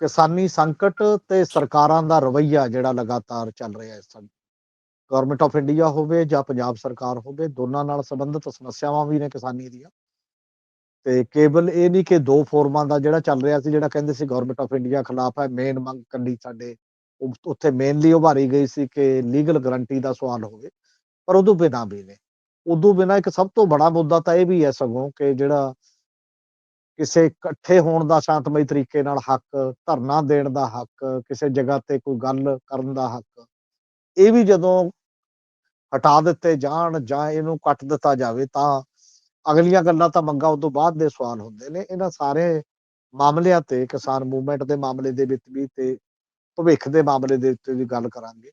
ਕਿਸਾਨੀ ਸੰਕਟ ਤੇ ਸਰਕਾਰਾਂ ਦਾ ਰਵੱਈਆ ਜਿਹੜਾ ਲਗਾਤਾਰ ਚੱਲ ਰਿਹਾ ਹੈ ਸਨ ਗਵਰਨਮੈਂਟ ਆਫ ਇੰਡੀਆ ਹੋਵੇ ਜਾਂ ਪੰਜਾਬ ਸਰਕਾਰ ਹੋਵੇ, ਦੋਨਾਂ ਨਾਲ ਸੰਬੰਧਿਤ ਸਮੱਸਿਆਵਾਂ ਵੀ ਨੇ ਕਿਸਾਨੀ ਦੀਆਂ। ਤੇ ਕੇਵਲ ਇਹ ਨਹੀਂ ਕਿ ਦੋ ਫੋਰਮਾਂ ਦਾ ਜਿਹੜਾ ਚੱਲ ਰਿਹਾ ਸੀ, ਜਿਹੜਾ ਕਹਿੰਦੇ ਸੀ ਗਵਰਨਮੈਂਟ ਆਫ ਇੰਡੀਆ ਖਿਲਾਫ ਹੈ ਮੇਨ ਮੰਗ ਕੱਲੀ ਸਾਡੇ ਉੱਥੇ ਮੇਨਲੀ ਉਭਾਰੀ ਗਈ ਸੀ ਕਿ ਲੀਗਲ ਗਰੰਟੀ ਦਾ ਸਵਾਲ ਹੋਵੇ, ਪਰ ਉਦੋਂ ਬਿਨਾਂ ਵੀ ਨੇ। ਉਦੋਂ ਬਿਨਾਂ ਇੱਕ ਸਭ ਤੋਂ ਬੜਾ ਮੁੱਦਾ ਤਾਂ ਇਹ ਵੀ ਹੈ ਸਗੋਂ ਕਿ ਜਿਹੜਾ ਕਿਸੇ ਇਕੱਠੇ ਹੋਣ ਦਾ ਸ਼ਾਂਤਮਈ ਤਰੀਕੇ ਨਾਲ ਹੱਕ, ਧਰਨਾ ਦੇਣ ਦਾ ਹੱਕ, ਕਿਸੇ ਜਗ੍ਹਾ ਤੇ ਕੋਈ ਗੱਲ ਕਰਨ ਦਾ ਹੱਕ, ਇਹ ਵੀ ਜਦੋਂ ਹਟਾ ਦਿੱਤੇ ਜਾਣ ਜਾਂ ਇਹਨੂੰ ਕੱਟ ਦਿੱਤਾ ਜਾਵੇ ਤਾਂ ਅਗਲੀਆਂ ਗੱਲਾਂ ਤਾਂ ਮੰਗਾ ਉਦੋਂ ਬਾਅਦ ਦੇ ਸਵਾਲ ਹੁੰਦੇ ਨੇ। ਇਹਨਾਂ ਸਾਰੇ ਮਾਮਲਿਆਂ ਤੇ, ਕਿਸਾਨ ਮੂਵਮੈਂਟ ਦੇ ਮਾਮਲੇ ਦੇ ਵਿੱਚ ਵੀ ਤੇ ਭਵਿੱਖ ਦੇ ਮਾਮਲੇ ਦੇ ਉੱਤੇ ਵੀ ਗੱਲ ਕਰਾਂਗੇ।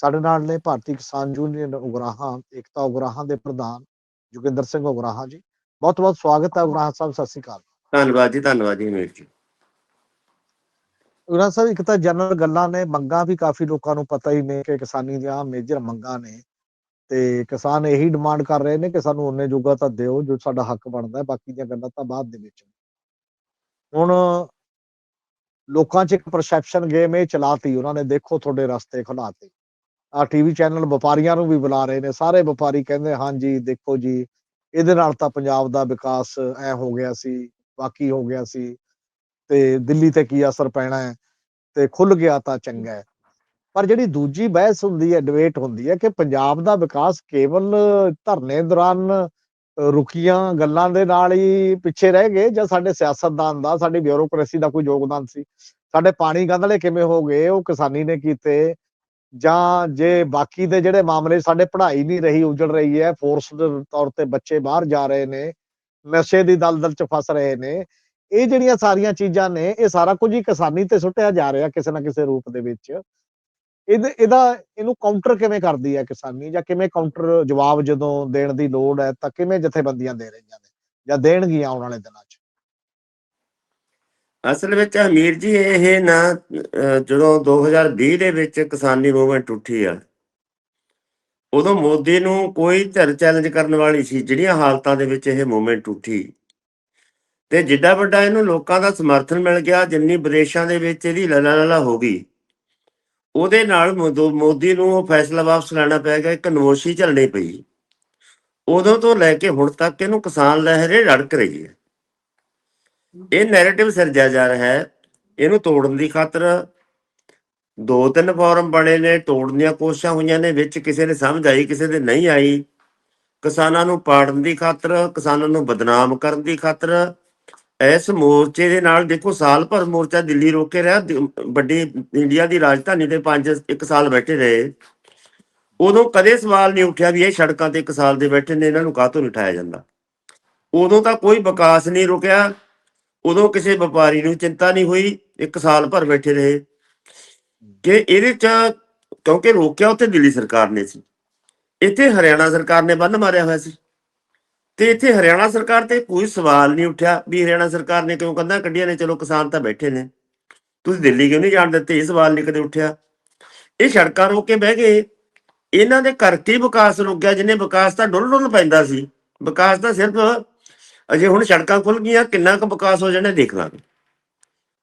ਸਾਡੇ ਨਾਲ ਨੇ ਭਾਰਤੀ ਕਿਸਾਨ ਯੂਨੀਅਨ ਉਗਰਾਹਾਂ, ਏਕਤਾ ਉਗਰਾਹਾਂ ਦੇ ਪ੍ਰਧਾਨ ਜੋਗਿੰਦਰ ਸਿੰਘ ਉਗਰਾਹਾਂ ਜੀ। ਬਹੁਤ ਬਹੁਤ ਸਵਾਗਤ ਹੈ ਉਗਰਾਹਾਂ ਸਾਹਿਬ, ਸਤਿ ਸ਼੍ਰੀ ਅਕਾਲ। ਧੰਨਵਾਦ ਜੀ ਧੰਨਵਾਦ ਜੀ ਅਮੀਰ ਜੀ। ਉਹਨਾਂ ਸਾਹਿਬ, ਇੱਕ ਤਾਂ ਜਨਰਲ ਗੱਲਾਂ ਨੇ, ਮੰਗਾਂ ਵੀ ਕਾਫੀ ਲੋਕਾਂ ਨੂੰ ਪਤਾ ਹੀ ਨੇ ਕਿ ਕਿਸਾਨੀ ਦੀਆਂ ਮੇਜਰ ਮੰਗਾਂ ਨੇ। ਤੇ ਕਿਸਾਨ ਇਹੀ ਡਿਮਾਂਡ ਕਰ ਰਹੇ ਨੇ ਕਿ ਸਾਨੂੰ ਉਹਨੇ ਜੋਗਾ ਤਾਂ ਦਿਓ ਜੋ ਸਾਡਾ ਹੱਕ ਬਣਦਾ ਬਾਕੀ ਦੀਆਂ ਗੱਲਾਂ ਤਾਂ ਬਾਅਦ ਦੇ ਵਿੱਚ। ਹੁਣ ਲੋਕਾਂ 'ਚ ਇੱਕ ਪਰਸੈਪਸ਼ਨ ਗੇਮ ਇਹ ਚਲਾਤੀ ਉਹਨਾਂ ਨੇ, ਦੇਖੋ ਤੁਹਾਡੇ ਰਸਤੇ ਖੁਲਾਤੇ। ਆ ਟੀਵੀ ਚੈਨਲ ਵਪਾਰੀਆਂ ਨੂੰ ਵੀ ਬੁਲਾ ਰਹੇ ਨੇ, ਸਾਰੇ ਵਪਾਰੀ ਕਹਿੰਦੇ, ਹਾਂਜੀ, ਦੇਖੋ ਜੀ, ਇਹਦੇ ਨਾਲ ਤਾਂ ਪੰਜਾਬ ਦਾ ਵਿਕਾਸ ਐ ਹੋ ਗਿਆ ਸੀ। ਬਾਕੀ ਹੋ ਗਿਆ ਸੀ ਤੇ ਦਿੱਲੀ ਤੇ ਕੀ ਅਸਰ ਪੈਣਾ ਹੈ ਤੇ ਖੁੱਲ ਗਿਆ ਤਾਂ ਚੰਗਾ ਹੈ। ਪਰ ਜਿਹੜੀ ਦੂਜੀ ਬਹਿਸ ਹੁੰਦੀ ਹੈ ਡਿਬੇਟ ਹੁੰਦੀ ਹੈ ਕਿ ਪੰਜਾਬ ਦਾ ਵਿਕਾਸ ਕੇਵਲ ਧਰਨੇ ਦੌਰਾਨ ਰੁਕੀਆਂ ਗੱਲਾਂ ਦੇ ਨਾਲ ਹੀ ਪਿੱਛੇ ਰਹਿ ਗਏ ਜਾਂ ਸਾਡੇ ਸਿਆਸਤਦਾਨ ਦਾ, ਸਾਡੀ ਬਿਊਰੋਕ੍ਰੇਸੀ ਦਾ ਕੋਈ ਯੋਗਦਾਨ ਸੀ? ਸਾਡੇ ਪਾਣੀ ਗੰਧਲੇ ਕਿਵੇਂ ਹੋ ਗਏ? ਉਹ ਕਿਸਾਨੀ ਨੇ ਕੀਤੇ ਜਾਂ ਜੇ ਬਾਕੀ ਦੇ ਜਿਹੜੇ ਮਾਮਲੇ ਸਾਡੇ ਪੜ੍ਹਾਈ ਨਹੀਂ ਰਹੀ, ਉਜੜ ਰਹੀ ਹੈ ਫੋਰਸ ਤੌਰ ਤੇ ਬੱਚੇ ਬਾਹਰ ਜਾ ਰਹੇ ਨੇ ਨਸ਼ੇ ਦੀ ਦਲਦਲ ਚ ਫਸ ਰਹੇ ਨੇ। ਇਹ ਜਿਹੜੀਆਂ ਸਾਰੀਆਂ ਚੀਜ਼ਾਂ ਨੇ ਇਹ ਸਾਰਾ ਕੁਝ ਹੀ ਕਿਸਾਨੀ ਤੇ ਸੁੱਟਿਆ ਜਾ ਰਿਹਾ ਕਿਸੇ ਨਾ ਕਿਸੇ ਰੂਪ ਦੇ ਵਿੱਚ। ਇਹਦਾ ਇਹਨੂੰ ਕਾਊਂਟਰ ਕਿਵੇਂ ਕਰਦੀ ਹੈ ਕਿਸਾਨੀ? ਜਾਂ ਕਿਵੇਂ ਕਾਊਂਟਰ ਜਵਾਬ ਜਦੋਂ ਦੇਣ ਦੀ ਲੋੜ ਹੈ ਤਾਂ ਕਿਵੇਂ ਜਥੇਬੰਦੀਆਂ ਦੇ ਰਹੀਆਂ ਨੇ? ਜਾਂ ਦੇਣਗੀਆਂ ਆਉਣ ਵਾਲੇ ਦਿਨਾਂ 'ਚ? ਅਸਲ ਵਿੱਚ ਅਮੀਰ ਜੀ ਇਹ ਨਾ ਅਹ, ਜਦੋਂ 2020 ਦੇ ਵਿੱਚ ਕਿਸਾਨੀ ਮੂਵਮੈਂਟ ਉੱਠੀ ਆ ਉਦੋਂ ਮੋਦੀ ਨੂੰ ਕੋਈ ਧਿਰ ਚੈਲੰਜ ਕਰਨ ਵਾਲੀ ਸੀ, ਜਿਹੜੀਆਂ ਹਾਲਤਾਂ ਦੇ ਵਿੱਚ ਇਹ ਮੂਵਮੈਂਟ ਉੱਠੀ। ਤੇ ਜਿੱਡਾ ਵੱਡਾ ਇਹਨੂੰ ਲੋਕਾਂ ਦਾ ਸਮਰਥਨ ਮਿਲ ਗਿਆ, ਜਿੰਨੀ ਵਿਦੇਸ਼ਾਂ ਦੇ ਵਿੱਚ ਇਹਦੀ ਲਲਾ ਲਲਾ ਹੋ ਗਈ। ਉਹਦੇ ਨਾਲ ਮੋਦੀ ਨੂੰ ਉਹ ਫੈਸਲਾ ਵਾਪਸ ਲੈਣਾ ਪੈ ਗਿਆ, ਇੱਕ ਨਮੋਸ਼ੀ ਝੱਲਣੀ ਪਈ। ਉਦੋਂ ਤੋਂ ਲੈ ਕੇ ਹੁਣ ਤੱਕ ਇਹਨੂੰ ਕਿਸਾਨ ਲਹਿਰੇ ਰੜਕ ਰਹੀ ਹੈ। ਇਹ ਨੈਰੇਟਿਵ ਸਿਰਜਿਆ ਜਾ ਰਿਹਾ ਹੈ। ਇਹਨੂੰ ਤੋੜਨ ਦੀ ਖਾਤਰ ਦੋ ਤਿੰਨ ਫੋਰਮ ਬਣੇ ਨੇ ਤੋੜਨ ਦੀਆਂ ਕੋਸ਼ਿਸ਼ਾਂ ਹੋਈਆਂ ਨੇ, ਵਿੱਚ ਕਿਸੇ ਨੇ ਸਮਝ ਆਈ, ਕਿਸੇ ਦੇ ਨਹੀਂ ਆਈ। ਕਿਸਾਨਾਂ ਨੂੰ ਪਾੜਨ ਦੀ ਖਾਤਰ, ਕਿਸਾਨਾਂ ਨੂੰ ਬਦਨਾਮ ਕਰਨ ਦੀ ਖਾਤਰ, ਇਸ ਮੋਰਚੇ ਦੇ ਨਾਲ ਦੇਖੋ, ਸਾਲ ਭਰ ਮੋਰਚਾ ਦਿੱਲੀ ਰੋਕ ਰਿਹਾ ਵੱਡੀ ਇੰਡੀਆ ਦੀ ਰਾਜਧਾਨੀ ਤੇ ਪੰਜ, ਇੱਕ ਸਾਲ ਬੈਠੇ ਰਹੇ। ਉਦੋਂ ਕਦੇ ਸਵਾਲ ਨਹੀਂ ਉੱਠਿਆ ਵੀ ਇਹ ਸੜਕਾਂ ਤੇ ਇੱਕ ਸਾਲ ਦੇ ਬੈਠੇ ਨੇ, ਇਹਨਾਂ ਨੂੰ ਕਾਹਤੋਂ ਨਹੀਂ ਉਠਾਇਆ ਜਾਂਦਾ? ਉਦੋਂ ਤਾਂ ਕੋਈ ਵਿਕਾਸ ਨਹੀਂ ਰੁਕਿਆ, ਉਦੋਂ ਕਿਸੇ ਵਪਾਰੀ ਨੂੰ ਚਿੰਤਾ ਨਹੀਂ ਹੋਈ, ਇੱਕ ਸਾਲ ਭਰ ਬੈਠੇ ਰਹੇ। ਕਿ ਇਹਦੇ ਚ ਕਿਉਂਕਿ ਰੋਕਿਆ ਉੱਥੇ ਦਿੱਲੀ ਸਰਕਾਰ ਨੇ ਸੀ। ਇੱਥੇ ਹਰਿਆਣਾ ਸਰਕਾਰ ਨੇ ਬੰਨ ਮਾਰਿਆ ਹੋਇਆ ਸੀ। ਤੇ ਇੱਥੇ ਹਰਿਆਣਾ ਸਰਕਾਰ ਤੇ ਕੋਈ ਸਵਾਲ ਨਹੀਂ ਉੱਠਿਆ ਵੀ ਹਰਿਆਣਾ ਸਰਕਾਰ ਨੇ ਕਿਉਂ ਕੰਧਾਂ ਕੱਢੀਆਂ ਨੇ, ਚਲੋ ਕਿਸਾਨ ਤਾਂ ਬੈਠੇ ਨੇ। ਤੁਸੀਂ ਦਿੱਲੀ ਕਿਉਂ ਨਹੀਂ ਜਾਣ ਦਿੱਤੇ? ਇਹ ਸਵਾਲ ਨਹੀਂ ਕਦੇ ਉੱਠਿਆ। ਇਹ ਸੜਕਾਂ ਰੋਕ ਕੇ ਬਹਿ ਗਏ। ਇਹਨਾਂ ਦੇ ਕਰਕੇ ਹੀ ਵਿਕਾਸ ਰੁਕ ਗਿਆ ਜਿਹਨੇ ਵਿਕਾਸ ਤਾਂ ਡੁੱਲ ਡੁੱਲ ਪੈਂਦਾ ਸੀ। ਵਿਕਾਸ ਤਾਂ ਸਿਰਫ ਅਜੇ ਹੁਣ ਸੜਕਾਂ ਖੁੱਲ ਗਈਆਂ, ਕਿੰਨਾ ਕੁ ਵਿਕਾਸ ਹੋ ਜਾਣਾ ਦੇਖ ਲਾਂਗੇ।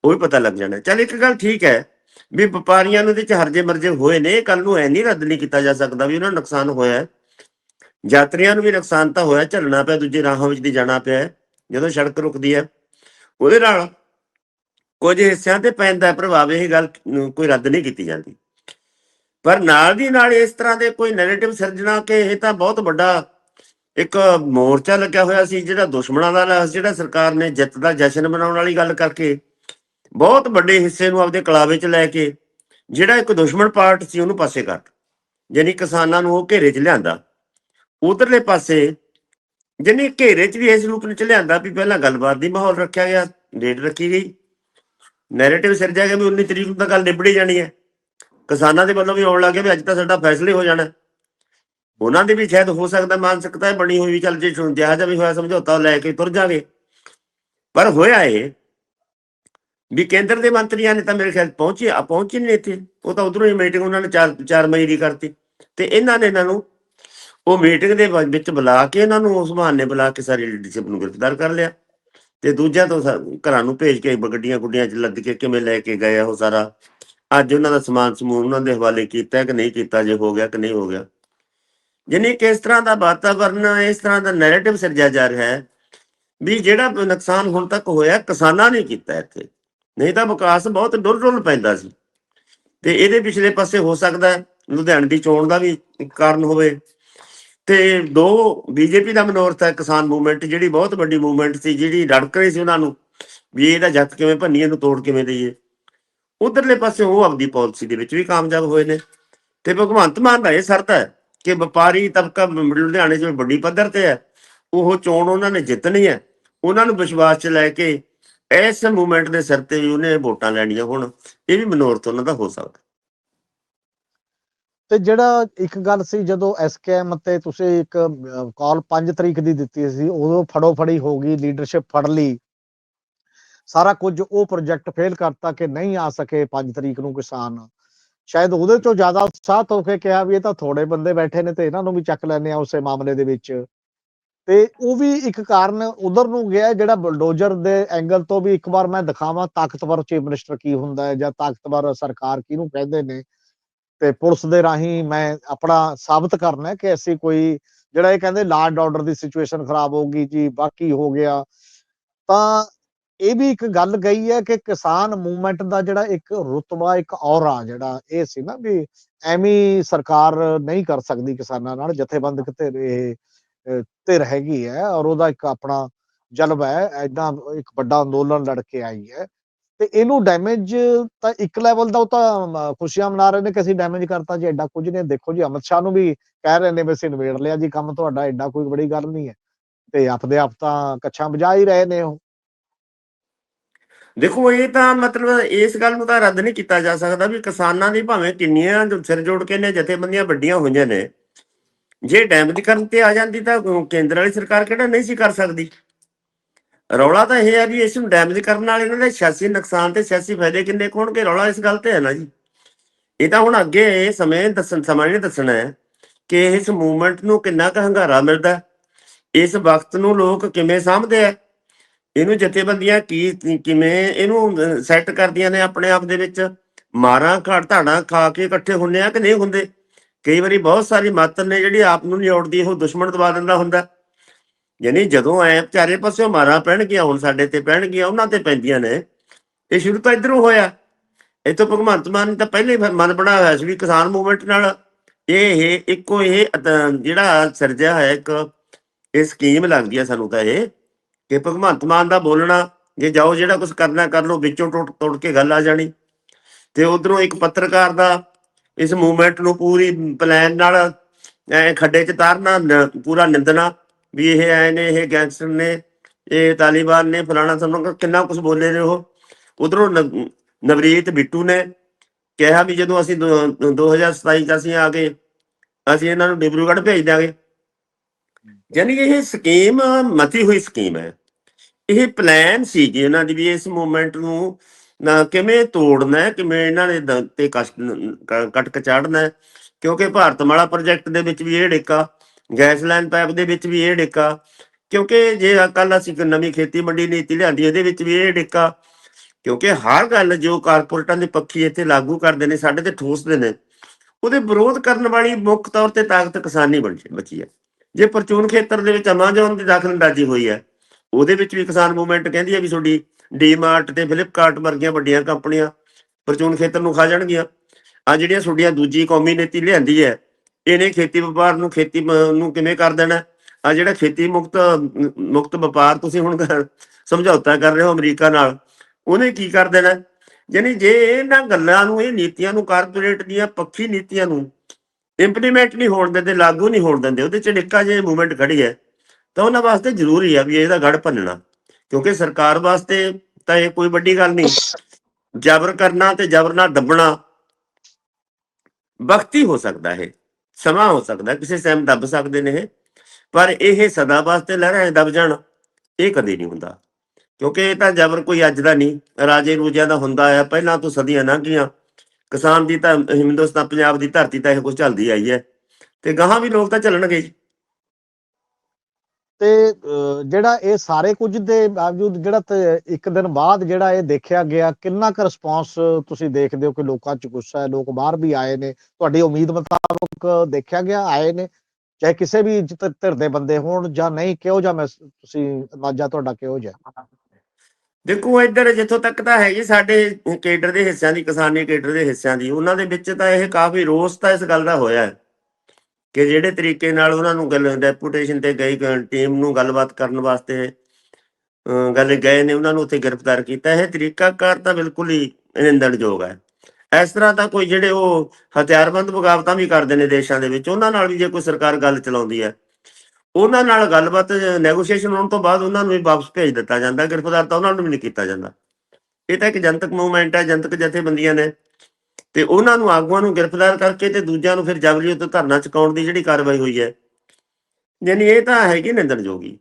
ਉਹ ਵੀ ਪਤਾ ਲੱਗ ਜਾਣਾ। ਚੱਲ ਇੱਕ ਗੱਲ ਠੀਕ ਹੈ ਵੀ ਵਪਾਰੀਆਂ ਨੂੰ ਇਹਦੇ ਚ ਹਰਜੇ ਮਰਜੇ ਹੋਏ ਨੇ ਕੱਲ ਨੂੰ ਐ ਨਹੀਂ ਰੱਦ ਨਹੀਂ ਕੀਤਾ ਜਾ ਸਕਦਾ ਵੀ ਉਹਨਾਂ ਨੂੰ ਨੁਕਸਾਨ ਹੋਇਆ ਯਾਤਰੀਆਂ ਨੂੰ ਵੀ ਨੁਕਸਾਨ ਤਾਂ ਹੋਇਆ, ਝੱਲਣਾ ਪਿਆ, ਦੂਜੇ ਰਾਹਾਂ ਵਿੱਚ ਦੀ ਜਾਣਾ ਪਿਆ ਜਦੋਂ ਸੜਕ ਰੁਕਦੀ ਹੈ। ਉਹਦੇ ਨਾਲ ਕੁਝ ਹਿੱਸਿਆਂ ਤੇ ਪੈਂਦਾ ਪ੍ਰਭਾਵ ਇਹ ਗੱਲ ਕੋਈ ਰੱਦ ਨਹੀਂ ਕੀਤੀ ਜਾਂਦੀ। ਪਰ ਨਾਲ ਦੀ ਨਾਲ ਇਸ ਤਰ੍ਹਾਂ ਦੇ ਕੋਈ ਨੈਰੇਟਿਵ ਸਿਰਜਣਾ ਕਿ ਇਹ ਤਾਂ ਬਹੁਤ ਵੱਡਾ ਇੱਕ ਮੋਰਚਾ ਲੱਗਿਆ ਹੋਇਆ ਸੀ, ਜਿਹੜਾ ਦੁਸ਼ਮਣਾਂ ਦਾ ਜਿਹੜਾ ਸਰਕਾਰ ਨੇ ਜਿੱਤ ਦਾ ਜਸ਼ਨ ਮਨਾਉਣ ਵਾਲੀ ਗੱਲ ਕਰਕੇ ਬਹੁਤ ਵੱਡੇ ਹਿੱਸੇ ਨੂੰ ਆਪਦੇ ਕਲਾਵੇ 'ਚ ਲੈ ਕੇ ਜਿਹੜਾ ਇੱਕ ਦੁਸ਼ਮਣ ਪਾਰਟ ਸੀ ਉਹਨੂੰ ਪਾਸੇ ਕਰ ਜਾਨੀ ਕਿਸਾਨਾਂ ਨੂੰ ਉਹ ਘੇਰੇ 'ਚ ਲਿਆਂਦਾ। ਉਧਰਲੇ ਪਾਸੇ ਜਾਨੀ ਘੇਰੇ 'ਚ ਵੀ ਇਸ ਰੂਪ ਵਿੱਚ ਲਿਆਂਦਾ ਵੀ ਪਹਿਲਾਂ ਗੱਲਬਾਤ ਦੀ ਮਾਹੌਲ ਰੱਖਿਆ ਗਿਆ ਡੇਟ ਰੱਖੀ ਗਈ। ਨੈਰੇਟਿਵ ਸਿਰਜਿਆ ਗਿਆ ਵੀ 19 ਤਰੀਕ ਨੂੰ ਤਾਂ ਗੱਲ ਨਿਬੜੀ ਜਾਣੀ ਹੈ। ਕਿਸਾਨਾਂ ਦੇ ਵੱਲੋਂ ਵੀ ਆਉਣ ਲੱਗ ਗਿਆ ਵੀ ਅੱਜ ਤਾਂ ਸਾਡਾ ਫੈਸਲੇ ਹੋ ਜਾਣਾ। ਉਹਨਾਂ ਦੀ ਵੀ ਸ਼ਾਇਦ ਹੋ ਸਕਦਾ ਮਾਨਸਿਕਤਾ ਬਣੀ ਹੋਈ ਵੀ ਚੱਲ ਜੇ ਸੁਣ ਜਿਹਾ ਵੀ ਹੋਇਆ ਸਮਝੌਤਾ ਲੈ ਕੇ ਤੁਰ ਜਾਗੇ। ਪਰ ਹੋਇਆ ਇਹ ਵੀ ਕੇਂਦਰ ਦੇ ਮੰਤਰੀਆਂ ਨੇ ਤਾਂ ਮੇਰੇ ਖਿਆਲ ਪਹੁੰਚੇ, ਆ ਪਹੁੰਚੇ ਨਹੀਂ ਇੱਥੇ। ਉਹ ਤਾਂ ਉਧਰੋਂ ਹੀ ਮੀਟਿੰਗ ਉਹਨਾਂ ਨੇ 4 4 ਮਈ ਦੀ ਕਰਤੀ। ਤੇ ਇਹਨਾਂ ਨੇ ਇਹਨਾਂ ਨੂੰ ਉਹ ਮੀਟਿੰਗ ਦੇ ਵਿੱਚ ਬੁਲਾ ਕੇ ਇਹਨਾਂ ਨੂੰ, ਉਸ ਬਹਾਨੇ ਬੁਲਾ ਕੇ ਸਾਰੀ ਲੀਡਰਸ਼ਿਪ ਨੂੰ ਗ੍ਰਿਫਤਾਰ ਕਰ ਲਿਆ। ਤੇ ਦੂਜਿਆਂ ਤੋਂ ਘਰਾਂ ਨੂੰ ਭੇਜ ਕੇ ਗੱਡੀਆਂ ਗੁੱਡੀਆਂ 'ਚ ਲੱਦ ਕੇ ਕਿਵੇਂ ਲੈ ਕੇ ਗਏ ਉਹ ਸਾਰਾ। ਅੱਜ ਉਹਨਾਂ ਦਾ ਸਮਾਨ ਸਮੂਨ ਉਹਨਾਂ ਦੇ ਹਵਾਲੇ ਕੀਤਾ ਕਿ ਨਹੀਂ ਕੀਤਾ, ਜੇ ਹੋ ਗਿਆ ਕਿ ਨਹੀਂ ਹੋ ਗਿਆ। ਯਾਨੀ ਕਿ ਇਸ ਤਰ੍ਹਾਂ ਦਾ ਵਾਤਾਵਰਨ, ਇਸ ਤਰ੍ਹਾਂ ਦਾ ਨੈਰੇਟਿਵ ਸਿਰਜਿਆ ਜਾ ਰਿਹਾ ਹੈ ਵੀ ਜਿਹੜਾ ਨੁਕਸਾਨ ਹੁਣ ਤੱਕ ਹੋਇਆ, ਕਿਸਾਨਾਂ ਨੇ ਕੀਤਾ ਇੱਥੇ। ਨਹੀਂ ਤਾਂ ਵਿਕਾਸ ਬਹੁਤ ਡੁੱਲ ਡੁੱਲ ਪੈਂਦਾ ਸੀ। ਤੇ ਇਹਦੇ ਪਿਛਲੇ ਪਾਸੇ ਹੋ ਸਕਦਾ ਲੁਧਿਆਣੇ ਦੀ ਚੋਣ ਦਾ ਵੀ ਕਾਰਨ ਹੋਵੇ। ਤੇ ਦੋ, ਬੀਜੇਪੀ ਦਾ ਮਨੋਰਥ ਹੈ, ਕਿਸਾਨ ਮੂਵਮੈਂਟ, ਜਿਹੜੀ ਬਹੁਤ ਵੱਡੀ ਮੂਵਮੈਂਟ ਸੀ, ਜਿਹੜੀ ਰੜਕ ਰਹੀ ਸੀ ਉਹਨਾਂ ਨੂੰ, ਵੀ ਇਹਦਾ ਜੱਤ ਕਿਵੇਂ ਭੰਨੀ ਇਹਨੂੰ ਤੋੜ ਕਿਵੇਂ ਦਈਏ। ਉਧਰਲੇ ਪਾਸੇ ਉਹ ਆਪਦੀ ਪਾਲਿਸੀ ਦੇ ਵਿੱਚ ਵੀ ਕਾਮਯਾਬ ਹੋਏ ਨੇ। ਤੇ ਭਗਵੰਤ ਮਾਨ ਦਾ ਇਹ ਸ਼ਰਤ ਹੈ ਕਿ ਵਪਾਰੀ ਤਬਕਾ ਲੁਧਿਆਣੇ 'ਚ ਵੱਡੀ ਪੱਧਰ ਤੇ ਹੈ। ਉਹ ਚੋਣ ਉਹਨਾਂ ਨੇ ਜਿੱਤਣੀ ਹੈ। ਉਹਨਾਂ ਨੂੰ ਵਿਸ਼ਵਾਸ 'ਚ ਲੈ ਕੇ ਇਸ ਮੂਵਮੈਂਟ ਦੇ ਸਿਰ ਤੇ ਵੀ ਉਹਨੇ ਵੋਟਾਂ ਲੈਣੀਆਂ ਹੁਣ, ਇਹ ਵੀ ਮਨੋਰਥ ਉਹਨਾਂ ਦਾ ਹੋ ਸਕਦਾ। ਤੇ ਜਿਹੜਾ ਇੱਕ ਗੱਲ ਸੀ, ਜਦੋਂ ਐਸਕੇਐਮ ਤੇ ਤੁਸੀਂ ਇੱਕ ਕਾਲ 5 ਤਰੀਕ ਦੀ ਦਿੱਤੀ ਸੀ, ਉਦੋਂ ਫੜੋ ਫੜੀ ਹੋ ਗਈ ਲੀਡਰਸ਼ਿਪ ਫੜ ਲਈ। ਸਾਰਾ ਕੁਝ ਉਹ ਪ੍ਰੋਜੈਕਟ ਫੇਲ ਕਰਤਾ ਕਿ ਨਹੀਂ ਆ ਸਕੇ 5 ਤਰੀਕ ਨੂੰ ਕਿਸਾਨ। ਸ਼ਾਇਦ ਉਹਦੇ ਤੋਂ ਜ਼ਿਆਦਾ ਉਤਸ਼ਾਹ ਹੋ ਕੇ ਕਿਹਾ ਵੀ ਇਹ ਤਾਂ ਥੋੜੇ ਬੰਦੇ ਬੈਠੇ ਨੇ ਤੇ ਇਹਨਾਂ ਨੂੰ ਵੀ ਚੱਕ ਲੈਣੇ ਆ ਉਸੇ ਮਾਮਲੇ ਦੇ ਵਿੱਚ। ਤੇ ਉਹ ਵੀ ਇੱਕ ਕਾਰਨ ਉਧਰ ਨੂੰ ਗਿਆ ਜਿਹੜਾ ਬਲਡੋਜ਼ਰ ਦੇ ਐਂਗਲ ਤੋਂ ਵੀ ਇੱਕ ਵਾਰ ਮੈਂ ਦਿਖਾਵਾਂ, ਤਾਕਤਵਰ ਚੀਫ ਮਿਨਿਸਟਰ ਕੀ ਹੁੰਦਾ ਹੈ ਜਾਂ ਤਾਕਤਵਰ ਸਰਕਾਰ ਕਿਹਨੂੰ ਕਹਿੰਦੇ ਨੇ ਤੇ ਪੁਲਿਸ ਦੇ ਰਾਹੀਂ ਮੈਂ ਆਪਣਾ ਸਾਬਤ ਕਰਨਾ ਹੈ ਕਿ ਅਸੀਂ ਕੋਈ ਜਿਹੜਾ ਇਹ ਕਹਿੰਦੇ ਲਾਅ ਐਂਡ ਆਰਡਰ ਦੀ ਸਿਚੁਏਸ਼ਨ ਖਰਾਬ ਹੋ ਗਈ ਜੀ, ਬਾਕੀ ਹੋ ਗਿਆ। ਤਾਂ ਇਹ ਵੀ ਇੱਕ ਗੱਲ ਗਈ ਹੈ ਕਿ ਕਿਸਾਨ ਮੂਵਮੈਂਟ ਦਾ ਜਿਹੜਾ ਇੱਕ ਰੁਤਬਾ, ਇੱਕ ਔਰਾ ਜਿਹੜਾ ਇਹ ਸੀ ਨਾ ਵੀ ਐਵੇਂ ਸਰਕਾਰ ਨਹੀਂ ਕਰ ਸਕਦੀ ਕਿਸਾਨਾਂ ਨਾਲ, ਜਥੇਬੰਦਕ ਕਿਤੇ ਇਹ ਧਿਰ ਹੈਗੀ ਹੈ ਔਰ ਉਹਦਾ ਇੱਕ ਆਪਣਾ ਜਲਵਾ ਹੈ ਐਦਾਂ ਇੱਕ ਵੱਡਾ ਅੰਦੋਲਨ ਲੜ ਕੇ ਆਈ ਹੈ। ਤੇ ਇਹਨੂੰ ਡੈਮੇਜ ਤਾਂ ਇੱਕ ਲੈਵਲ ਦਾ ਉਹ ਤਾਂ ਖੁਸ਼ੀਆਂ ਮਨਾ ਰਹੇ ਨੇ ਕਿ ਅਸੀਂ ਡੈਮੇਜ ਕਰਤਾ ਜੀ ਐਡਾ ਕੁਝ ਨਹੀਂ ਦੇਖੋ ਜੀ, ਅਮਿਤ ਸ਼ਾਹ ਨੂੰ ਵੀ ਕਹਿ ਰਹੇ ਨੇ ਵੀ ਅਸੀਂ ਨਿਬੇੜ ਲਿਆ ਜੀ ਕੰਮ ਤੁਹਾਡਾ ਐਡਾ ਕੋਈ ਬੜੀ ਗੱਲ ਨਹੀਂ ਹੈ। ਤੇ ਆਪਦੇ ਆਪ ਤਾਂ ਕੱਛਾਂ ਵਜਾ ਹੀ ਰਹੇ ਨੇ ਉਹ। ਦੇਖੋ, ਇਹ ਤਾਂ ਮਤਲਬ ਇਸ ਗੱਲ ਨੂੰ ਤਾਂ ਰੱਦ ਨਹੀਂ ਕੀਤਾ ਜਾ ਸਕਦਾ ਵੀ ਕਿਸਾਨਾਂ ਦੀ ਭਾਵੇਂ ਕਿੰਨੀਆਂ ਸਿਰ ਜੋੜ ਕੇ ਨੇ, ਜਥੇਬੰਦੀਆਂ ਵੱਡੀਆਂ ਹੋਈਆਂ ਨੇ। ਜੇ ਡੈਮੇਜ ਕਰਨ ਤੇ ਆ ਜਾਂਦੀ ਤਾਂ ਕੇਂਦਰ ਵਾਲੀ ਸਰਕਾਰ ਕਿਹੜਾ ਨਹੀਂ ਸੀ ਕਰ ਸਕਦੀ? ਰੌਲਾ ਤਾਂ ਇਹ ਹੈ ਵੀ ਇਸ ਨੂੰ ਡੈਮੇਜ ਕਰਨ ਨਾਲ ਇਹਨਾਂ ਦੇ ਸਿਆਸੀ ਨੁਕਸਾਨ ਤੇ ਸਿਆਸੀ ਫਾਇਦੇ ਕਿੰਨੇ ਕੁ ਰੌਲਾ ਇਸ ਗੱਲ ਤੇ ਹੈ ਨਾ ਜੀ। ਇਹ ਤਾਂ ਹੁਣ ਅੱਗੇ ਸਮੇਂ ਦੱਸਣ, ਸਮਾਂ ਨੇ ਦੱਸਣਾ ਹੈ ਕਿ ਇਸ ਮੂਵਮੈਂਟ ਨੂੰ ਕਿੰਨਾ ਕੁ ਹੰਗਾਰਾ ਮਿਲਦਾ ਇਸ ਵਕਤ ਨੂੰ ਲੋਕ ਕਿਵੇਂ ਸਮਝਦੇ ਆ? ਇਹਨੂੰ ਜਥੇਬੰਦੀਆਂ ਕੀ, ਕਿਵੇਂ ਇਹਨੂੰ ਸੈੱਟ ਕਰਦੀਆਂ ਨੇ ਆਪਣੇ ਆਪ ਦੇ ਵਿੱਚ? ਮਾਰਾਂ, ਘੜ, ਧਾੜਾਂ ਖਾ ਕੇ ਇਕੱਠੇ ਹੁੰਨੇ ਆ ਕਿ ਨਹੀਂ ਹੁੰਦੇ? ਕਈ ਵਾਰੀ ਬਹੁਤ ਸਾਰੀ ਮਾਤਰ ਨੇ ਜਿਹੜੀ ਆਪ ਨੂੰ ਨਹੀਂ ਔੜਦੀ ਉਹ ਦੁਸ਼ਮਣ ਦਬਾ ਦਿੰਦਾ ਹੁੰਦਾ। ਯਾਨੀ ਜਦੋਂ ਐ ਚਾਰੇ ਪਾਸਿਓਂ ਮਾਰਾਂ ਪੈਣਗੀਆਂ, ਹੁਣ ਸਾਡੇ ਤੇ ਪੈਣਗੀਆਂ, ਉਹਨਾਂ ਤੇ ਪੈਂਦੀਆਂ ਨੇ, ਇਹ ਸ਼ੁਰੂ ਤਾਂ ਇਧਰੋਂ ਹੋਇਆ। ਇਹ ਤੋਂ ਭਗਵੰਤ ਮਾਨ ਨੇ ਤਾਂ ਪਹਿਲੇ ਹੀ ਮਨ ਬਣਾਇਆ ਹੋਇਆ ਸੀ ਵੀ ਕਿਸਾਨ ਮੂਵਮੈਂਟ ਨਾਲ ਇਹ ਇੱਕੋ ਇਹ ਜਿਹੜਾ ਸਿਰਜਿਆ ਹੋਇਆ ਇੱਕ, ਇਹ ਸਕੀਮ ਲੱਗਦੀ ਆ ਸਾਨੂੰ ਤਾਂ ਇਹ, ਕਿ ਭਗਵੰਤ ਮਾਨ ਦਾ ਬੋਲਣਾ, ਜੇ ਜਾਓ ਜਿਹੜਾ ਕੁਝ ਕਰਨਾ, ਕਰ ਲਓ, ਵਿੱਚੋਂ ਟੁੱਟ ਤੋੜ ਕੇ ਗੱਲ ਆ ਜਾਣੀ। ਤੇ ਉਧਰੋਂ ਇੱਕ ਪੱਤਰਕਾਰ ਦਾ ਇਸ ਮੂਵਮੈਂਟ ਨੂੰ ਪੂਰੀ ਪਲਾਨ ਨਾਲ ਐ ਖੱਡੇ 'ਚ ਤਾਰਨਾ ਪੂਰਾ ਨਿੰਦਣਾ ਵੀ ਇਹ ਐ ਨੇ, ਇਹ ਗੈਂਗਸਟਰ ਨੇ, ਇਹ ਤਾਲਿਬਾਨ ਨੇ, ਫਲਾਣਾ ਸਾਨੂੰ ਕਿੰਨਾ ਕੁਝ ਬੋਲੇ ਨੇ ਉਹ। ਉਧਰੋਂ ਨਵਰੀਤ ਬਿੱਟੂ ਨੇ ਕਿਹਾ ਵੀ ਜਦੋਂ ਅਸੀਂ ਦੋ- 2027 ਚ ਅਸੀਂ ਆ ਗਏ, ਅਸੀਂ ਇਹਨਾਂ ਨੂੰ ਡਿਬਰੂਗੜ੍ਹ ਭੇਜ ਦਿਆਂਗੇ। ਯਾਨੀ ਇਹ ਸਕੀਮ, ਮਤੀ ਹੋਈ ਸਕੀਮ ਹੈ। ਇਹ ਪਲਾਨ ਸੀ ਜੀ ਇਹਨਾਂ ਦੀ ਵੀ ਇਸ ਮੂਵਮੈਂਟ ਨੂੰ ਨਾ ਕਿਵੇਂ ਤੋੜਨਾ ਹੈ, ਕਿਵੇਂ ਇਹਨਾਂ ਦੇ ਦ- ਤੇ ਕਟਕ ਚਾੜਨਾ ਹੈ। ਕਿਉਂਕਿ ਭਾਰਤਮਾਲਾ ਪ੍ਰੋਜੈਕਟ ਦੇ ਵਿੱਚ ਵੀ ਇਹ ਡੇਕਾ, ਗੈਸ ਲਾਈਨ ਪਾਈਪ ਦੇ ਵਿੱਚ ਵੀ ਇਹ ਡੇਕਾ, ਕਿਉਂਕਿ ਜੇ ਕੱਲ ਅਸੀਂ ਨਵੀਂ ਖੇਤੀ ਮੰਡੀ ਨੀਤੀ ਲਿਆਂਦੀ ਇਹਦੇ ਵਿੱਚ ਵੀ ਇਹ ਡੇਕਾ। ਕਿਉਂਕਿ ਹਰ ਗੱਲ ਜੋ ਕਾਰਪੋਰੇਟਾਂ ਦੇ ਪੱਖੀ ਇੱਥੇ ਲਾਗੂ ਕਰਦੇ ਨੇ, ਸਾਡੇ ਤੇ ਠੋਸਦੇ ਨੇ, ਉਹਦੇ ਵਿਰੋਧ ਕਰਨ ਵਾਲੀ ਮੁੱਖ ਤੌਰ ਤੇ ਤਾਕਤ ਕਿਸਾਨੀ ਬਣ ਬਚੀ ਹੈ। ਜੇ ਪਰਚੂਨ ਖੇਤਰ ਦੇ ਵਿੱਚ ਅਮਾਜ਼ਨ ਦੀ ਦਖਲਅੰਦਾਜ਼ੀ ਹੋਈ ਹੈ, ਉਹਦੇ ਵਿੱਚ ਵੀ ਕਿਸਾਨ ਮੂਵਮੈਂਟ ਕਹਿੰਦੀ ਹੈ ਵੀ ਤੁਹਾਡੀ ਡੀਮਾਰਟ ਤੇ ਫਲਿੱਪਕਾਰਟ ਵਰਗੀਆਂ ਵੱਡੀਆਂ ਕੰਪਨੀਆਂ ਪਰਚੂਨ ਖੇਤਰ ਨੂੰ ਖਾ ਜਾਣਗੀਆਂ। ਆ ਜਿਹੜੀਆਂ ਤੁਹਾਡੀਆਂ ਦੂਜੀ ਕੌਮੀ ਨੀਤੀ ਲਿਆਂਦੀ ਹੈ, ਇਹਨੇ ਖੇਤੀ ਵਪਾਰ ਨੂੰ ਖੇਤੀ ਨੂੰ ਕਿਵੇਂ ਕਰ ਦੇਣਾ ਆ ਜਿਹੜਾ ਖੇਤੀ ਮੁਕਤ ਮੁਕਤ ਵਪਾਰ ਤੁਸੀਂ ਹੁਣ ਸਮਝੌਤਾ ਕਰ ਰਹੇ ਹੋ ਅਮਰੀਕਾ ਨਾਲ, ਉਹਨੇ ਕੀ ਕਰ ਦੇਣਾ ਯਾਨੀ ਜੇ ਇਹਨਾਂ ਗੱਲਾਂ ਨੂੰ, ਇਹ ਨੀਤੀਆਂ ਨੂੰ ਕਾਰਪੋਰੇਟ ਦੀਆਂ ਪੱਖੀ ਨੀਤੀਆਂ ਨੂੰ ਇੰਪਲੀਮੈਂਟ ਨਹੀਂ ਹੋਣ ਦਿੰਦੇ, ਲਾਗੂ ਨਹੀਂ ਹੋਣ ਦਿੰਦੇ, ਉਹਦੇ ਚ ਨਿੱਕਾ ਜਿਹਾ ਮੂਵਮੈਂਟ ਖੜੀ ਹੈ, ਤਾਂ ਉਹਨਾਂ ਵਾਸਤੇ ਜ਼ਰੂਰੀ ਆ ਵੀ ਇਹਦਾ ਗੜ ਭੰਨਣਾ। ਕਿਉਂਕਿ ਸਰਕਾਰ ਵਾਸਤੇ ਤਾਂ ਇਹ ਕੋਈ ਵੱਡੀ ਗੱਲ ਨਹੀਂ। ਜ਼ਬਰ ਕਰਨਾ ਤੇ ਜ਼ਬਰ ਨਾਲ ਦੱਬਣਾ, ਵਕਤੀ ਹੋ ਸਕਦਾ ਹੈ ਸਮਾਂ ਹੋ ਸਕਦਾ, ਕਿਸੇ ਟਾਈਮ ਦੱਬ ਸਕਦੇ ਨੇ ਇਹ, ਪਰ ਇਹ ਸਦਾ ਵਾਸਤੇ ਲਹਿਰਾਂ 'ਚ ਦੱਬ ਜਾਣ, ਇਹ ਕਦੇ ਨਹੀਂ ਹੁੰਦਾ। ਕਿਉਂਕਿ ਇਹ ਤਾਂ ਜ਼ਬਰ ਕੋਈ ਅੱਜ ਦਾ ਨਹੀਂ, ਰਾਜੇ ਰੂਜਿਆਂ ਦਾ ਹੁੰਦਾ ਆ, ਪਹਿਲਾਂ ਤੋਂ ਸਦੀਆਂ ਲੰਘ ਗਈਆਂ ਕਿਸਾਨ ਦੀ ਤਾਂ ਹਿੰਦੁਸਤਾਨ, ਪੰਜਾਬ ਦੀ ਧਰਤੀ ਤਾਂ ਇਹ ਕੁਝ ਚੱਲਦੀ ਆਈ ਹੈ। ਤੇ ਗਾਹਾਂ ਵੀ ਲੋਕ ਤਾਂ ਚੱਲਣਗੇ। ਜੀ ਤੇ ਜਿਹੜਾ ਇਹ ਸਾਰੇ ਕੁਝ ਦੇ ਬਾਵਜੂਦ ਜਿਹੜਾ ਇੱਕ ਦਿਨ ਬਾਅਦ ਜਿਹੜਾ ਇਹ ਦੇਖਿਆ ਗਿਆ, ਕਿੰਨਾ ਕੁ ਰਿਸਪਾਂਸ ਤੁਸੀਂ ਦੇਖਦੇ ਹੋ ਕਿ ਲੋਕਾਂ 'ਚ ਗੁੱਸਾ ਹੈ? ਲੋਕ ਬਾਹਰ ਵੀ ਆਏ ਨੇ। ਤੁਹਾਡੀ ਉਮੀਦ ਮੁਤਾਬਕ ਦੇਖਿਆ ਗਿਆ, ਆਏ ਨੇ। ਚਾਹੇ ਕਿਸੇ ਵੀ ਧਿਰ ਦੇ ਬੰਦੇ ਹੋਣ ਜਾਂ ਨਹੀਂ, ਕਿਹੋ ਜਿਹਾ ਮੈਂ ਤੁਸੀਂ ਅੰਦਾਜ਼ਾ ਤੁਹਾਡਾ ਕਿਹੋ ਜਿਹਾ ਦੇਖੋ, ਇੱਧਰ ਜਿੱਥੋਂ ਤੱਕ ਤਾਂ ਹੈਗੀ ਸਾਡੇ ਕੇਡਰ ਦੇ ਹਿੱਸਿਆਂ ਦੀ, ਕਿਸਾਨੀ ਕੇਡਰ ਦੇ ਹਿੱਸਿਆਂ ਦੀ, ਉਹਨਾਂ ਦੇ ਵਿੱਚ ਤਾਂ ਇਹ ਕਾਫੀ ਰੋਸ ਤਾਂ ਇਸ ਗੱਲ ਦਾ ਹੋਇਆ ਹੈ। ਕਿ ਜਿਹੜੇ ਤਰੀਕੇ ਨਾਲ ਉਹਨਾਂ ਨੂੰ ਗੱਲ ਡੈਪੂਟੇਸ਼ਨ ਤੇ ਗਈ ਟੀਮ ਨੂੰ ਗੱਲਬਾਤ ਕਰਨ ਵਾਸਤੇ ਗੱਲ ਗਏ ਨੇ, ਉਹਨਾਂ ਨੂੰ ਉੱਥੇ ਗ੍ਰਿਫਤਾਰ ਕੀਤਾ। ਇਹ ਤਰੀਕਾਕਾਰ ਤਾਂ ਬਿਲਕੁਲ ਹੀ ਨਿੰਦਣਯੋਗ ਹੈ। ਇਸ ਤਰ੍ਹਾਂ ਤਾਂ ਕੋਈ ਜਿਹੜੇ ਉਹ ਹਥਿਆਰਬੰਦ ਬਗਾਵਤਾਂ ਵੀ ਕਰਦੇ ਨੇ ਦੇਸ਼ਾਂ ਦੇ ਵਿੱਚ, ਉਹਨਾਂ ਨਾਲ ਵੀ ਜੇ ਕੋਈ ਸਰਕਾਰ ਗੱਲ ਚਲਾਉਂਦੀ ਹੈ, ਉਹਨਾਂ ਨਾਲ ਗੱਲਬਾਤ, ਨੈਗੋਸ਼ੀਏਸ਼ਨ ਹੋਣ ਤੋਂ ਬਾਅਦ ਉਹਨਾਂ ਨੂੰ ਵੀ ਵਾਪਸ ਭੇਜ ਦਿੱਤਾ ਜਾਂਦਾ, ਗ੍ਰਿਫਤਾਰ ਤਾਂ ਉਹਨਾਂ ਨੂੰ ਵੀ ਨਹੀਂ ਕੀਤਾ ਜਾਂਦਾ। ਇਹ ਤਾਂ ਇੱਕ ਜਨਤਕ ਮੂਵਮੈਂਟ ਹੈ, ਜਨਤਕ ਜਥੇਬੰਦੀਆਂ ਨੇ। ਤੇ ਉਹਨਾਂ ਨੂੰ ਆਗੂਆਂ ਨੂੰ ਗ੍ਰਿਫਤਾਰ ਕਰਕੇ ਤੇ ਦੂਜਿਆਂ ਨੂੰ ਫਿਰ ਜਬਰੀ ਉੱਤੇ ਧਰਨਾ ਚੁਕਾਉਣ ਦੀ ਜਿਹੜੀ ਕਾਰਵਾਈ ਹੋਈ ਹੈ। ਯਾਨੀ ਇਹ ਤਾਂ ਹੈਗੀ ਨਿੰਦਣਯੋਗੀ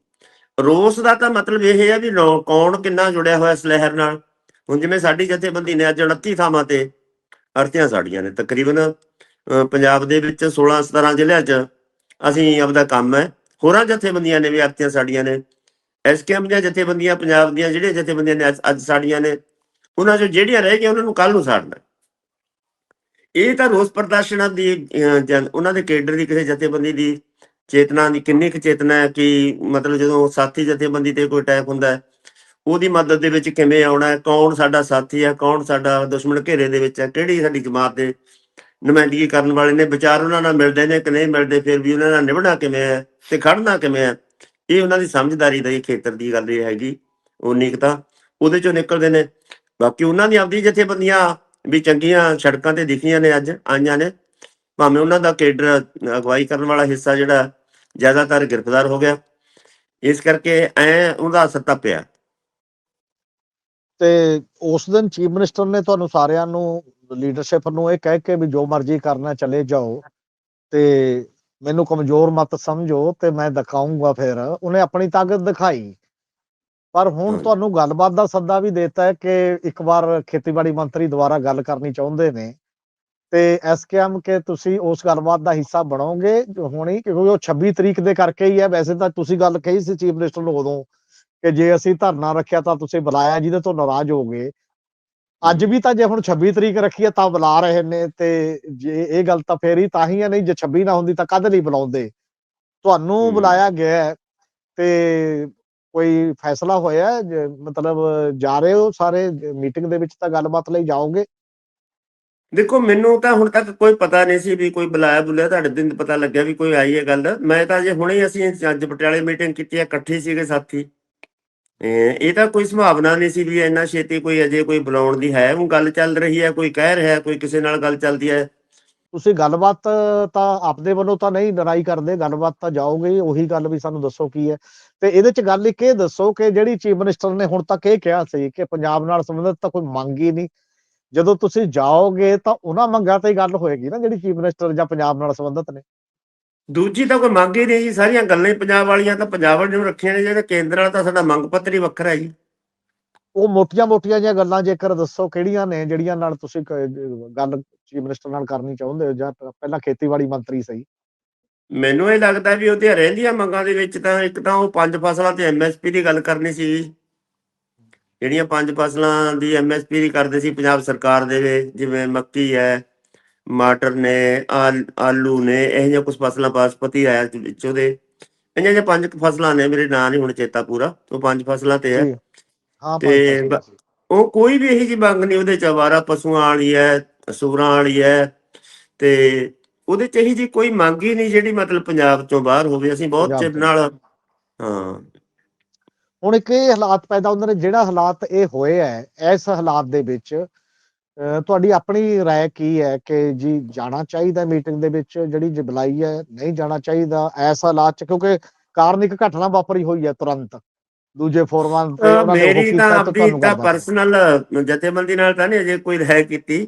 ਰੋਸ ਦਾ ਤਾਂ ਮਤਲਬ ਇਹ ਹੈ ਵੀ ਕੌਣ ਕਿੰਨਾ ਜੁੜਿਆ ਹੋਇਆ ਇਸ ਲਹਿਰ ਨਾਲ। ਹੁਣ ਜਿਵੇਂ ਸਾਡੀ ਜਥੇਬੰਦੀ ਨੇ ਅੱਜ 29 ਥਾਵਾਂ ਤੇ ਅਰਥੀਆਂ ਸਾੜੀਆਂ ਨੇ। ਤਕਰੀਬਨ ਪੰਜਾਬ ਦੇ ਵਿੱਚ 16 17 ਜ਼ਿਲ੍ਹਿਆਂ 'ਚ ਅਸੀਂ ਆਪਦਾ ਕੰਮ ਹੈ। ਹੋਰਾਂ ਜਥੇਬੰਦੀਆਂ ਨੇ ਵੀ ਅਰਥੀਆਂ ਸਾਡੀਆਂ ਨੇ। ਐਸਕੇਐਮ ਦੀਆਂ ਜਥੇਬੰਦੀਆਂ, ਪੰਜਾਬ ਦੀਆਂ ਜਿਹੜੀਆਂ ਜਥੇਬੰਦੀਆਂ ਨੇ ਅੱਜ- ਸਾਡੀਆਂ ਨੇ, ਉਹਨਾਂ 'ਚੋਂ ਜਿਹੜੀਆਂ ਰਹਿ ਗਈਆਂ ਉਹਨਾਂ ਨੂੰ ਕੱਲ ਨੂੰ ਸਾੜਨਾ ਇਹ ਤਾਂ ਰੋਸ ਪ੍ਰਦਰਸ਼ਨਾਂ ਦੀ ਅਹ, ਉਹਨਾਂ ਦੇ ਕੇਡਰ ਦੀ ਕਿਸੇ ਜਥੇਬੰਦੀ ਦੀ ਚੇਤਨਾ ਦੀ ਕਿੰਨੀ ਕੁ ਚੇਤਨਾ ਹੈ ਕਿ ਮਤਲਬ ਜਦੋਂ ਸਾਥੀ ਜਥੇਬੰਦੀ ਤੇ ਕੋਈ ਅਟੈਕ ਹੁੰਦਾ ਹੈ ਉਹਦੀ ਮਦਦ ਦੇ ਵਿੱਚ ਕਿਵੇਂ ਆਉਣਾ ਹੈ ਕੌਣ ਸਾਡਾ ਸਾਥੀ ਹੈ ਕੌਣ ਸਾਡਾ ਦੁਸ਼ਮਣ ਘੇਰੇ ਦੇ ਵਿੱਚ ਹੈ ਕਿਹੜੀ ਸਾਡੀ ਜਮਾਤ ਦੇ ਨੁਮਾਇੰਦਗੀ ਕਰਨ ਵਾਲੇ ਨੇ ਵਿਚਾਰ ਉਹਨਾਂ ਨਾਲ ਮਿਲਦੇ ਨੇ ਕਿ ਨਹੀਂ ਮਿਲਦੇ ਫਿਰ ਵੀ ਉਹਨਾਂ ਨਾਲ ਨਿਭਣਾ ਕਿਵੇਂ ਹੈ ਤੇ ਖੜਨਾ ਕਿਵੇਂ ਹੈ ਇਹ ਉਹਨਾਂ ਦੀ ਸਮਝਦਾਰੀ ਦਾ ਇਹ ਖੇਤਰ ਦੀ ਗੱਲ ਇਹ ਹੈਗੀ ਉਨੀ ਕੁ ਤਾਂ ਉਹਦੇ ਚੋਂ ਨਿਕਲਦੇ ਨੇ ਬਾਕੀ ਉਹਨਾਂ ਦੀ ਆਪਦੀ ਜਥੇਬੰਦੀਆਂ ਵੀ ਚੰਗੀਆਂ ਸੜਕਾਂ ਤੇ ਦਿਖੀਆਂ ਨੇ ਅੱਜ, ਆਈਆਂ ਨੇ। ਭਾਵੇਂ ਉਹਨਾਂ ਦਾ ਕੇਡਰ ਅਗਵਾਈ ਕਰਨ ਵਾਲਾ ਹਿੱਸਾ ਜਿਹੜਾ ਜ਼ਿਆਦਾਤਰ ਗ੍ਰਿਫਤਾਰ ਹੋ ਗਿਆ। ਇਸ ਕਰਕੇ ਐ ਉਹਦਾ ਅਸਰ ਤਾਂ ਪਿਆ। ਤੇ ਉਸ ਦਿਨ ਚੀਫ ਮਿਨਿਸਟਰ ਨੇ ਤੁਹਾਨੂੰ ਸਾਰਿਆਂ ਨੂੰ, ਲੀਡਰਸ਼ਿਪ ਨੂੰ ਇਹ ਕਹਿ ਕੇ ਵੀ ਜੋ ਮਰਜ਼ੀ ਕਰਨਾ ਚਲੇ ਜਾਓ। ਤੇ ਮੈਨੂੰ ਕਮਜ਼ੋਰ ਮਤ ਸਮਝੋ ਤੇ ਮੈਂ ਦਿਖਾਉਂਗਾ ਫਿਰ। ਉਹਨੇ ਆਪਣੀ ਤਾਕਤ ਦਿਖਾਈ। ਪਰ ਹੁਣ। ਤੁਹਾਨੂੰ ਗੱਲਬਾਤ ਦਾ ਸੱਦਾ ਵੀ ਦਿੱਤਾ ਹੈ ਕਿ ਇੱਕ ਵਾਰ ਖੇਤੀਬਾੜੀ ਮੰਤਰੀ ਦੁਆਰਾ ਗੱਲ ਕਰਨੀ ਚਾਹੁੰਦੇ ਨੇ। ਤੇ ਐਸਕੇਐਮ ਕਿ ਤੁਸੀਂ ਉਸ ਗੱਲਬਾਤ ਦਾ ਹਿੱਸਾ ਬਣੋਗੇ ਹੋਣੀ? ਕਿਉਂਕਿ ਉਹ 26 ਤਰੀਕ ਦੇ ਕਰਕੇ ਹੀ ਹੈ। ਵੈਸੇ ਤਾਂ ਤੁਸੀਂ ਗੱਲ ਕਹੀ ਸੀ ਚੀਫ ਮਿਨਿਸਟਰ ਨੂੰ ਉਦੋਂ ਕਿ ਜੇ ਅਸੀਂ ਧਰਨਾ ਰੱਖਿਆ ਤਾਂ ਤੁਸੀਂ ਬੁਲਾਇਆ ਜਿਹਦੇ ਤੋਂ ਨਾਰਾਜ਼ ਹੋ ਗਏ ਅੱਜ ਵੀ ਤਾਂ ਜੇ ਹੁਣ 26 ਤਰੀਕ ਰੱਖੀ ਹੈ ਤਾਂ ਬੁਲਾ ਰਹੇ ਨੇ ਤੇ ਜੇ ਇਹ ਗੱਲ ਤਾਂ ਫੇਰ ਹੀ ਤਾਂ ਹੀ ਹੈ ਨਹੀਂ ਜੇ 26 ਨਾ ਹੁੰਦੀ ਤਾਂ ਕਦ ਲਈ ਬੁਲਾਉਂਦੇ? ਤੁਹਾਨੂੰ। ਬੁਲਾਇਆ ਗਿਆ ਤੇ ਕੋਈ ਫੈਸਲਾ ਹੋਇਆ ਮਤਲਬ ਜਾ ਰਹੇ ਹੋ ਸਾਰੇ ਮੀਟਿੰਗ ਦੇ ਵਿੱਚ ਤਾਂ ਗੱਲਬਾਤ ਲਈ ਜਾਓਗੇ? ਦੇਖੋ ਮੈਨੂੰ ਤਾਂ ਹੁਣ ਤੱਕ ਕੋਈ ਪਤਾ ਨਹੀਂ ਸੀ ਵੀ ਕੋਈ ਬੁਲਾਇਆ ਬੁਲਾਇਆ ਤੁਹਾਡੇ ਦਿਨ ਪਤਾ ਲੱਗਿਆ ਵੀ ਕੋਈ ਆਈ ਹੈ ਗੱਲ। ਮੈਂ ਤਾਂ ਜੇ ਹੁਣੇ ਅਸੀਂ ਅੱਜ ਪਟਿਆਲੇ ਮੀਟਿੰਗ ਕੀਤੀ ਹੈ ਇਕੱਠੇ ਸੀਗੇ ਸਾਥੀ। ਇਹ ਤਾਂ ਕੋਈ ਸੰਭਾਵਨਾ ਨਹੀਂ ਸੀ ਵੀ ਇੰਨਾ ਛੇਤੀ ਕੋਈ ਅਜੇ ਕੋਈ ਬੁਲਾਉਣ ਦੀ ਹੈ। ਉਹ ਗੱਲ ਚੱਲ ਰਹੀ ਹੈ ਕੋਈ ਕਹਿ ਰਿਹਾ ਕੋਈ ਕਿਸੇ ਨਾਲ ਗੱਲ ਚੱਲਦੀ ਹੈ। ਤੁਸੀਂ ਗੱਲਬਾਤ ਤਾਂ ਆਪਦੇ ਵੱਲੋਂ ਤਾਂ ਨਹੀਂ ਲੜਾਈ ਕਰਦੇ। ਗੱਲਬਾਤ ਤਾਂ ਜਾਓਗੇ ਉਹੀ ਗੱਲ ਵੀ ਸਾਨੂੰ ਦੱਸੋ ਕੀ ਹੈ। ਤੇ ਇਹਦੇ ਚ ਗੱਲ ਇੱਕ ਇਹ ਦੱਸੋ ਕਿ ਜਿਹੜੀ ਚੀਫ ਮਿਨਿਸਟਰ ਨੇ ਹੁਣ ਤੱਕ ਇਹ ਕਿਹਾ ਸੀ ਕਿ ਪੰਜਾਬ ਨਾਲ ਸੰਬੰਧਿਤ ਤਾਂ ਕੋਈ ਮੰਗ ਹੀ ਨਹੀਂ। ਜਦੋਂ ਤੁਸੀਂ ਜਾਓਗੇ ਤਾਂ ਉਹਨਾਂ ਮੰਗਾਂ ਤੇ ਹੀ ਗੱਲ ਹੋਏਗੀ ਨਾ ਜਿਹੜੀ ਚੀਫ ਮਿਨਿਸਟਰ ਜਾਂ ਪੰਜਾਬ ਨਾਲ ਸੰਬੰਧਿਤ ਨੇ। ਦੂਜੀ ਤਾਂ ਕੋਈ ਮੰਗ ਹੀ ਨਹੀਂ ਜੀ ਸਾਰੀਆਂ ਗੱਲਾਂ ਹੀ ਪੰਜਾਬ ਵਾਲੀਆਂ ਤਾਂ ਪੰਜਾਬ ਵਾਲੇ ਨੂੰ ਰੱਖੀਆਂ ਨੇ ਜਿਹੜਾ ਕੇਂਦਰ ਵਾਲਾ ਤਾਂ ਸਾਡਾ ਮੰਗ ਪੱਤਰ ਹੀ ਵੱਖਰਾ ਹੈ ਜੀ। ਉਹ ਮੋਟੀਆਂ-ਮੋਟੀਆਂ ਜਿਹੀਆਂ ਗੱਲਾਂ ਜੇਕਰ ਦੱਸੋ ਕਿਹੜੀਆਂ ਨੇ ਜਿਹੜੀਆਂ ਨਾਲ ਤੁਸੀਂ ਗੱਲ ਚੀਫ ਮਿਨਿਸਟਰ ਨਾਲ ਕਰਨੀ ਚਾਹੁੰਦੇ ਹੋ ਜਾਂ ਪਹਿਲਾਂ ਖੇਤੀਬਾੜੀ ਮੰਤਰੀ ਸਹੀ? ਮੈਨੂੰ ਇਹ ਲੱਗਦਾ ਵੀ ਉਹਦੀਆਂ ਰਹਿੰਦੀਆਂ ਮੰਗਾਂ ਦੇ ਵਿੱਚ ਤਾਂ ਇੱਕ ਤਾਂ ਉਹ ਪੰਜ ਫਸਲਾਂ ਤੇ ਐਮਐਸਪੀ ਦੀ ਗੱਲ ਕਰਨੀ ਸੀ ਜਿਹੜੀਆਂ ਪੰਜ ਫਸਲਾਂ ਦੀ ਐਮਐਸਪੀ ਦੀ ਕਰਦੇ ਸੀ ਪੰਜਾਬ ਸਰਕਾਰ ਦੇ ਜਿਵੇਂ ਮੱਕੀ ਹੈ ਮਟਰ ਨੇ ਆਲ- ਨੇ ਇਹ ਜਿਹੀਆਂ ਕੁਝ ਫਸਲਾਂ ਬਾਸਪਤੀ ਆਇਆ ਵਿੱਚ ਉਹਦੇ ਇਹਨਾਂ ਜਿਹੀਆਂ ਪੰਜ ਫਸਲਾਂ ਨੇ ਮੇਰੇ ਨਾਂ ਨਹੀਂ ਹੁਣ ਚੇਤਾ ਪੂਰਾ ਉਹ ਪੰਜ ਫਸਲਾਂ ਤੇ ਹੈ ਜੀ। ਤੇ। ਉਹ ਕੋਈ ਵੀ ਇਹੀ ਜਿਹੀ ਮੰਗ ਨਹੀਂ ਉਹਦੇ ਚ ਆਵਾਰਾ ਪਸ਼ੂਆਂ ਵਾਲੀ ਹੈ ਸੂਰਾਂ ਵਾਲੀ ਹੈ ਤੇ ਉਹਦੇ ਚ ਇਹੀ ਜੀ ਕੋਈ ਮੰਗ ਹੀ ਨਹੀਂ ਜਿਹੜੀ ਮਤਲਬ ਪੰਜਾਬ ਚੋਂ ਬਾਹਰ ਹੋਵੇ ਅਸੀਂ ਬਹੁਤ ਪੰਜਾਬ ਚਿਰ ਤੋਂ। ਨਾਲ ਹਾਂ ਹੁਣ ਇੱਕ ਇਹ ਹਾਲਾਤ ਪੈਦਾ ਹੁੰਦੇ ਨੇ ਜਿਹੜਾ ਹਾਲਾਤ ਇਹ ਹੋਏ ਹੈ ਇਸ ਹਾਲਾਤ ਦੇ ਵਿੱਚ ਅਹ, ਤੁਹਾਡੀ ਆਪਣੀ رائے ਕੀ ਹੈ ਕਿ ਜੀ ਜਾਣਾ ਚਾਹੀਦਾ ਮੀਟਿੰਗ ਦੇ ਵਿੱਚ ਜਿਹੜੀ ਜੇ ਬੁਲਾਈ ਹੈ ਨਹੀਂ ਜਾਣਾ ਚਾਹੀਦਾ ਇਸ ਹਾਲਾਤ ਚ ਕਿਉਂਕਿ ਕਾਰਨ ਇੱਕ ਘਟਨਾ ਵਾਪਰੀ ਹੋਈ ਹੈ ਤੁਰੰਤ ਦੂਜੇ ਫੋਰਮਾਂ ਤੇ ਅਹ ਉਹਨਾਂ ਨੇ ਉਹ ਮੇਰੀ ਕੀਤਾ ਤਾਂ ਤੇ ਆਪਦੀ ਤੁਹਾਨੂੰ ਤਾਂ ਗੱਲਬਾਤ ਪਰਸਨਲ ਜਥੇਬੰਦੀ ਨਾਲ ਤਾਂ ਨਹੀਂ ਅਜੇ ਕੋਈ ਰਹਿ ਕੀਤੀ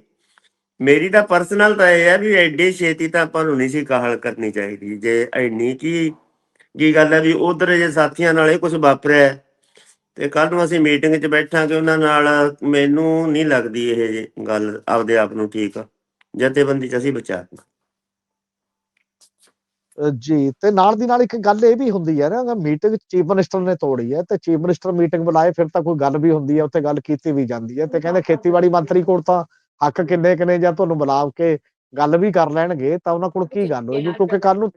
ਮੇਰੀ ਤਾਂ ਪਰਸਨਲ ਤਾਂ ਇਹ ਹੈ ਵੀ ਐਡੀ ਛੇਤੀ ਤਾਂ ਆਪਾਂ ਨੂੰ ਨਹੀਂ ਸੀ ਕਾਹਲ ਕਰਨੀ ਚਾਹੀਦੀ। ਜੇ ਐਨੀ ਕੀ ਕੀ ਗੱਲ ਹੈ ਵੀ ਉਧਰ ਜੇ ਸਾਥੀਆਂ ਨਾਲ ਇਹ ਕੁਝ ਵਾਪਰਿਆ ਤੇ ਕੱਲ ਨੂੰ ਅਸੀਂ ਮੀਟਿੰਗ 'ਚ ਬੈਠਾਂਗੇ, ਉਹਨਾਂ ਨਾਲ ਮੈਨੂੰ ਨਹੀਂ ਲੱਗਦੀ ਇਹ ਗੱਲ ਆਪਦੇ ਆਪ ਨੂੰ ਠੀਕ। ਜਥੇਬੰਦੀ 'ਚ ਅਸੀਂ ਬਚਾ ਜੀ, ਤੇ ਨਾਲ ਦੀ ਨਾਲ ਇੱਕ ਗੱਲ ਇਹ ਵੀ ਹੁੰਦੀ ਹੈ ਨਾ ਮੀਟਿੰਗ ਚੀਫ ਮਿਨਿਸਟਰ ਨੇ ਤੋੜੀ ਹੈ, ਤੇ ਚੀਫ ਮਿਨਿਸਟਰ ਮੀਟਿੰਗ ਬੁਲਾਏ, ਫਿਰ ਤਾਂ ਕੋਈ ਗੱਲ ਵੀ ਹੁੰਦੀ ਹੈ, ਉੱਥੇ ਗੱਲ ਕੀਤੀ ਵੀ ਜਾਂਦੀ ਹੈ, ਤੇ ਕਹਿੰਦੇ ਖੇਤੀਬਾੜੀ ਮੰਤਰੀ ਕੋਲ ਤਾਂ ਹੱਕ ਕਿੰਨੇ ਕਿੰਨੇ ਜਾਂ ਤੁਹਾਨੂੰ ਬੁਲਾ ਕੇ ਗੱਲ ਵੀ ਕਰ ਲੈਣਗੇ ਤਾਂ ਉਹਨਾਂ ਕੋਲ ਕੀ ਗੱਲ ਹੋਏਗੀ? ਕਿਉਂਕਿ ਕੱਲ ਨੂੰ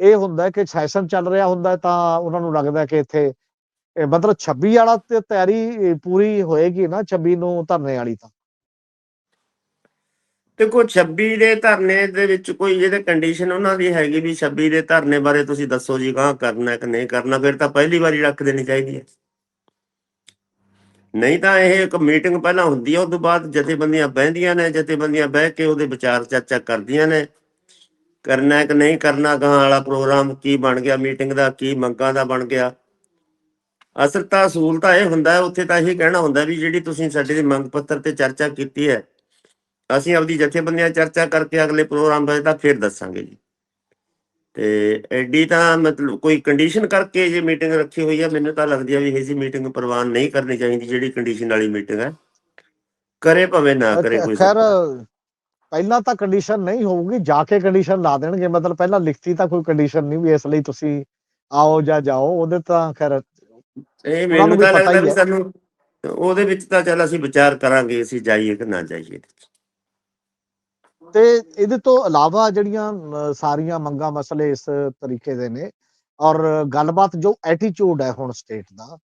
ਇਹ ਹੁੰਦਾ ਕਿ ਸੈਸ਼ਨ ਚੱਲ ਰਿਹਾ ਹੁੰਦਾ ਤਾਂ ਉਹਨਾਂ ਨੂੰ ਲੱਗਦਾ ਕਿ ਇੱਥੇ ਇਹ ਮਤਲਬ 26 ਵਾਲਾ ਤੇ ਤਿਆਰੀ ਪੂਰੀ ਹੋਏਗੀ ਨਾ 26 ਨੂੰ ਧਰਨੇ ਵਾਲੀ ਤਾਂ। ਦੇਖੋ 26 ਦੇ ਧਰਨੇ ਦੇ ਵਿੱਚ ਕੋਈ ਜਿਹੜੇ ਕੰਡੀਸ਼ਨ ਉਹਨਾਂ ਦੀ ਹੈਗੀ ਵੀ 26 ਦੇ ਧਰਨੇ ਬਾਰੇ ਤੁਸੀਂ ਦੱਸੋ ਜੀ ਗਾਂ ਕਰਨਾ ਕਿ ਨਹੀਂ ਕਰਨਾ ਫਿਰ ਤਾਂ ਪਹਿਲੀ ਵਾਰੀ ਰੱਖ ਦੇਣੀ ਚਾਹੀਦੀ ਹੈ। ਨਹੀਂ ਤਾਂ ਇਹ ਇੱਕ ਮੀਟਿੰਗ ਪਹਿਲਾਂ ਹੁੰਦੀ ਹੈ ਉਸ ਤੋਂ ਬਾਅਦ ਜਥੇਬੰਦੀਆਂ ਬਹਿੰਦੀਆਂ ਨੇ, ਜਥੇਬੰਦੀਆਂ ਬਹਿ ਕੇ ਉਹਦੇ ਵਿਚਾਰ ਚਰਚਾ ਕਰਦੀਆਂ ਨੇ। ਕਰਨਾ ਕਿ ਨਹੀਂ ਕਰਨਾ ਗਾਂ ਵਾਲਾ ਪ੍ਰੋਗਰਾਮ ਕੀ ਬਣ ਗਿਆ ਮੀਟਿੰਗ ਦਾ ਕੀ, ਮੰਗਾਂ ਦਾ ਬਣ ਗਿਆ। ਅਸਲ ਤਾਂ ਅਸੂਲ ਤਾਂ ਇਹ ਹੁੰਦਾ, ਉੱਥੇ ਤਾਂ ਇਹ ਕਹਿਣਾ ਹੁੰਦਾ ਵੀ ਜਿਹੜੀ ਤੁਸੀਂ ਸਾਡੇ ਦੇ ਮੰਗ ਪੱਤਰ ਤੇ ਚਰਚਾ ਕੀਤੀ ਹੈ, ਅਸੀਂ ਆਪਦੀ ਜਥੇਬੰਦੀਆਂ ਚਰਚਾ ਕਰਕੇ ਅਗਲੇ ਪ੍ਰੋਗਰਾਮ ਬਾਰੇ ਤਾਂ ਫਿਰ ਦੱਸਾਂਗੇ ਜੀ। ਤੇ ਐਡੀ ਤਾਂ ਮਤਲਬ ਕੋਈ ਕੰਡੀਸ਼ਨ ਕਰਕੇ ਜੇ ਮੀਟਿੰਗ ਰੱਖੀ ਹੋਈ ਹੈ ਮੈਨੂੰ ਤਾਂ ਲੱਗਦੀ ਹੈ ਵੀ ਇਹ ਜੀ ਮੀਟਿੰਗ ਪ੍ਰਵਾਨ ਨਹੀਂ ਕਰਨੀ ਚਾਹੀਦੀ ਜਿਹੜੀ ਕੰਡੀਸ਼ਨ ਵਾਲੀ ਮੀਟਿੰਗ ਹੈ ਕਰੇ ਭਾਵੇਂ ਨਾ ਕਰੇ ਕੋਈ ਖੈਰ। ਪਹਿਲਾਂ ਤਾਂ ਕੰਡੀਸ਼ਨ ਨਹੀਂ ਹੋਊਗੀ ਜਾ ਕੇ ਕੰਡੀਸ਼ਨ ਲਾ ਦੇਣਗੇ ਮਤਲਬ ਪਹਿਲਾਂ ਲਿਖਤੀ ਤਾਂ ਕੋਈ ਕੰਡੀਸ਼ਨ ਨਹੀਂ ਵੀ ਇਸ ਲਈ ਤੁਸੀਂ ਆਓ ਜਾਂ ਜਾਓ ਉਹਦੇ ਤਾਂ ਖੈਰ ਇਹ ਮੈਨੂੰ ਤਾਂ ਲੱਗਦਾ ਵੀ। ਸਾਨੂੰ ਉਹਦੇ ਵਿੱਚ ਤਾਂ ਚੱਲ ਅਸੀਂ ਵਿਚਾਰ ਕਰਾਂਗੇ ਅਸੀਂ ਜਾਈਏ ਕਿ ਨਾ ਜਾਈਏ ਤੇ ਇਹਦੇ ਤੋਂ ਇਲਾਵਾ ਜਿਹੜੀਆਂ ਸਾਰੀਆਂ ਮੰਗਾਂ ਮਸਲੇ ਇਸ ਤਰੀਕੇ ਦੇ ਨੇ ਔਰ ਗੱਲਬਾਤ ਜੋ ਐਟੀਟਿਊਡ ਹੈ ਹੁਣ ਸਟੇਟ ਦਾ,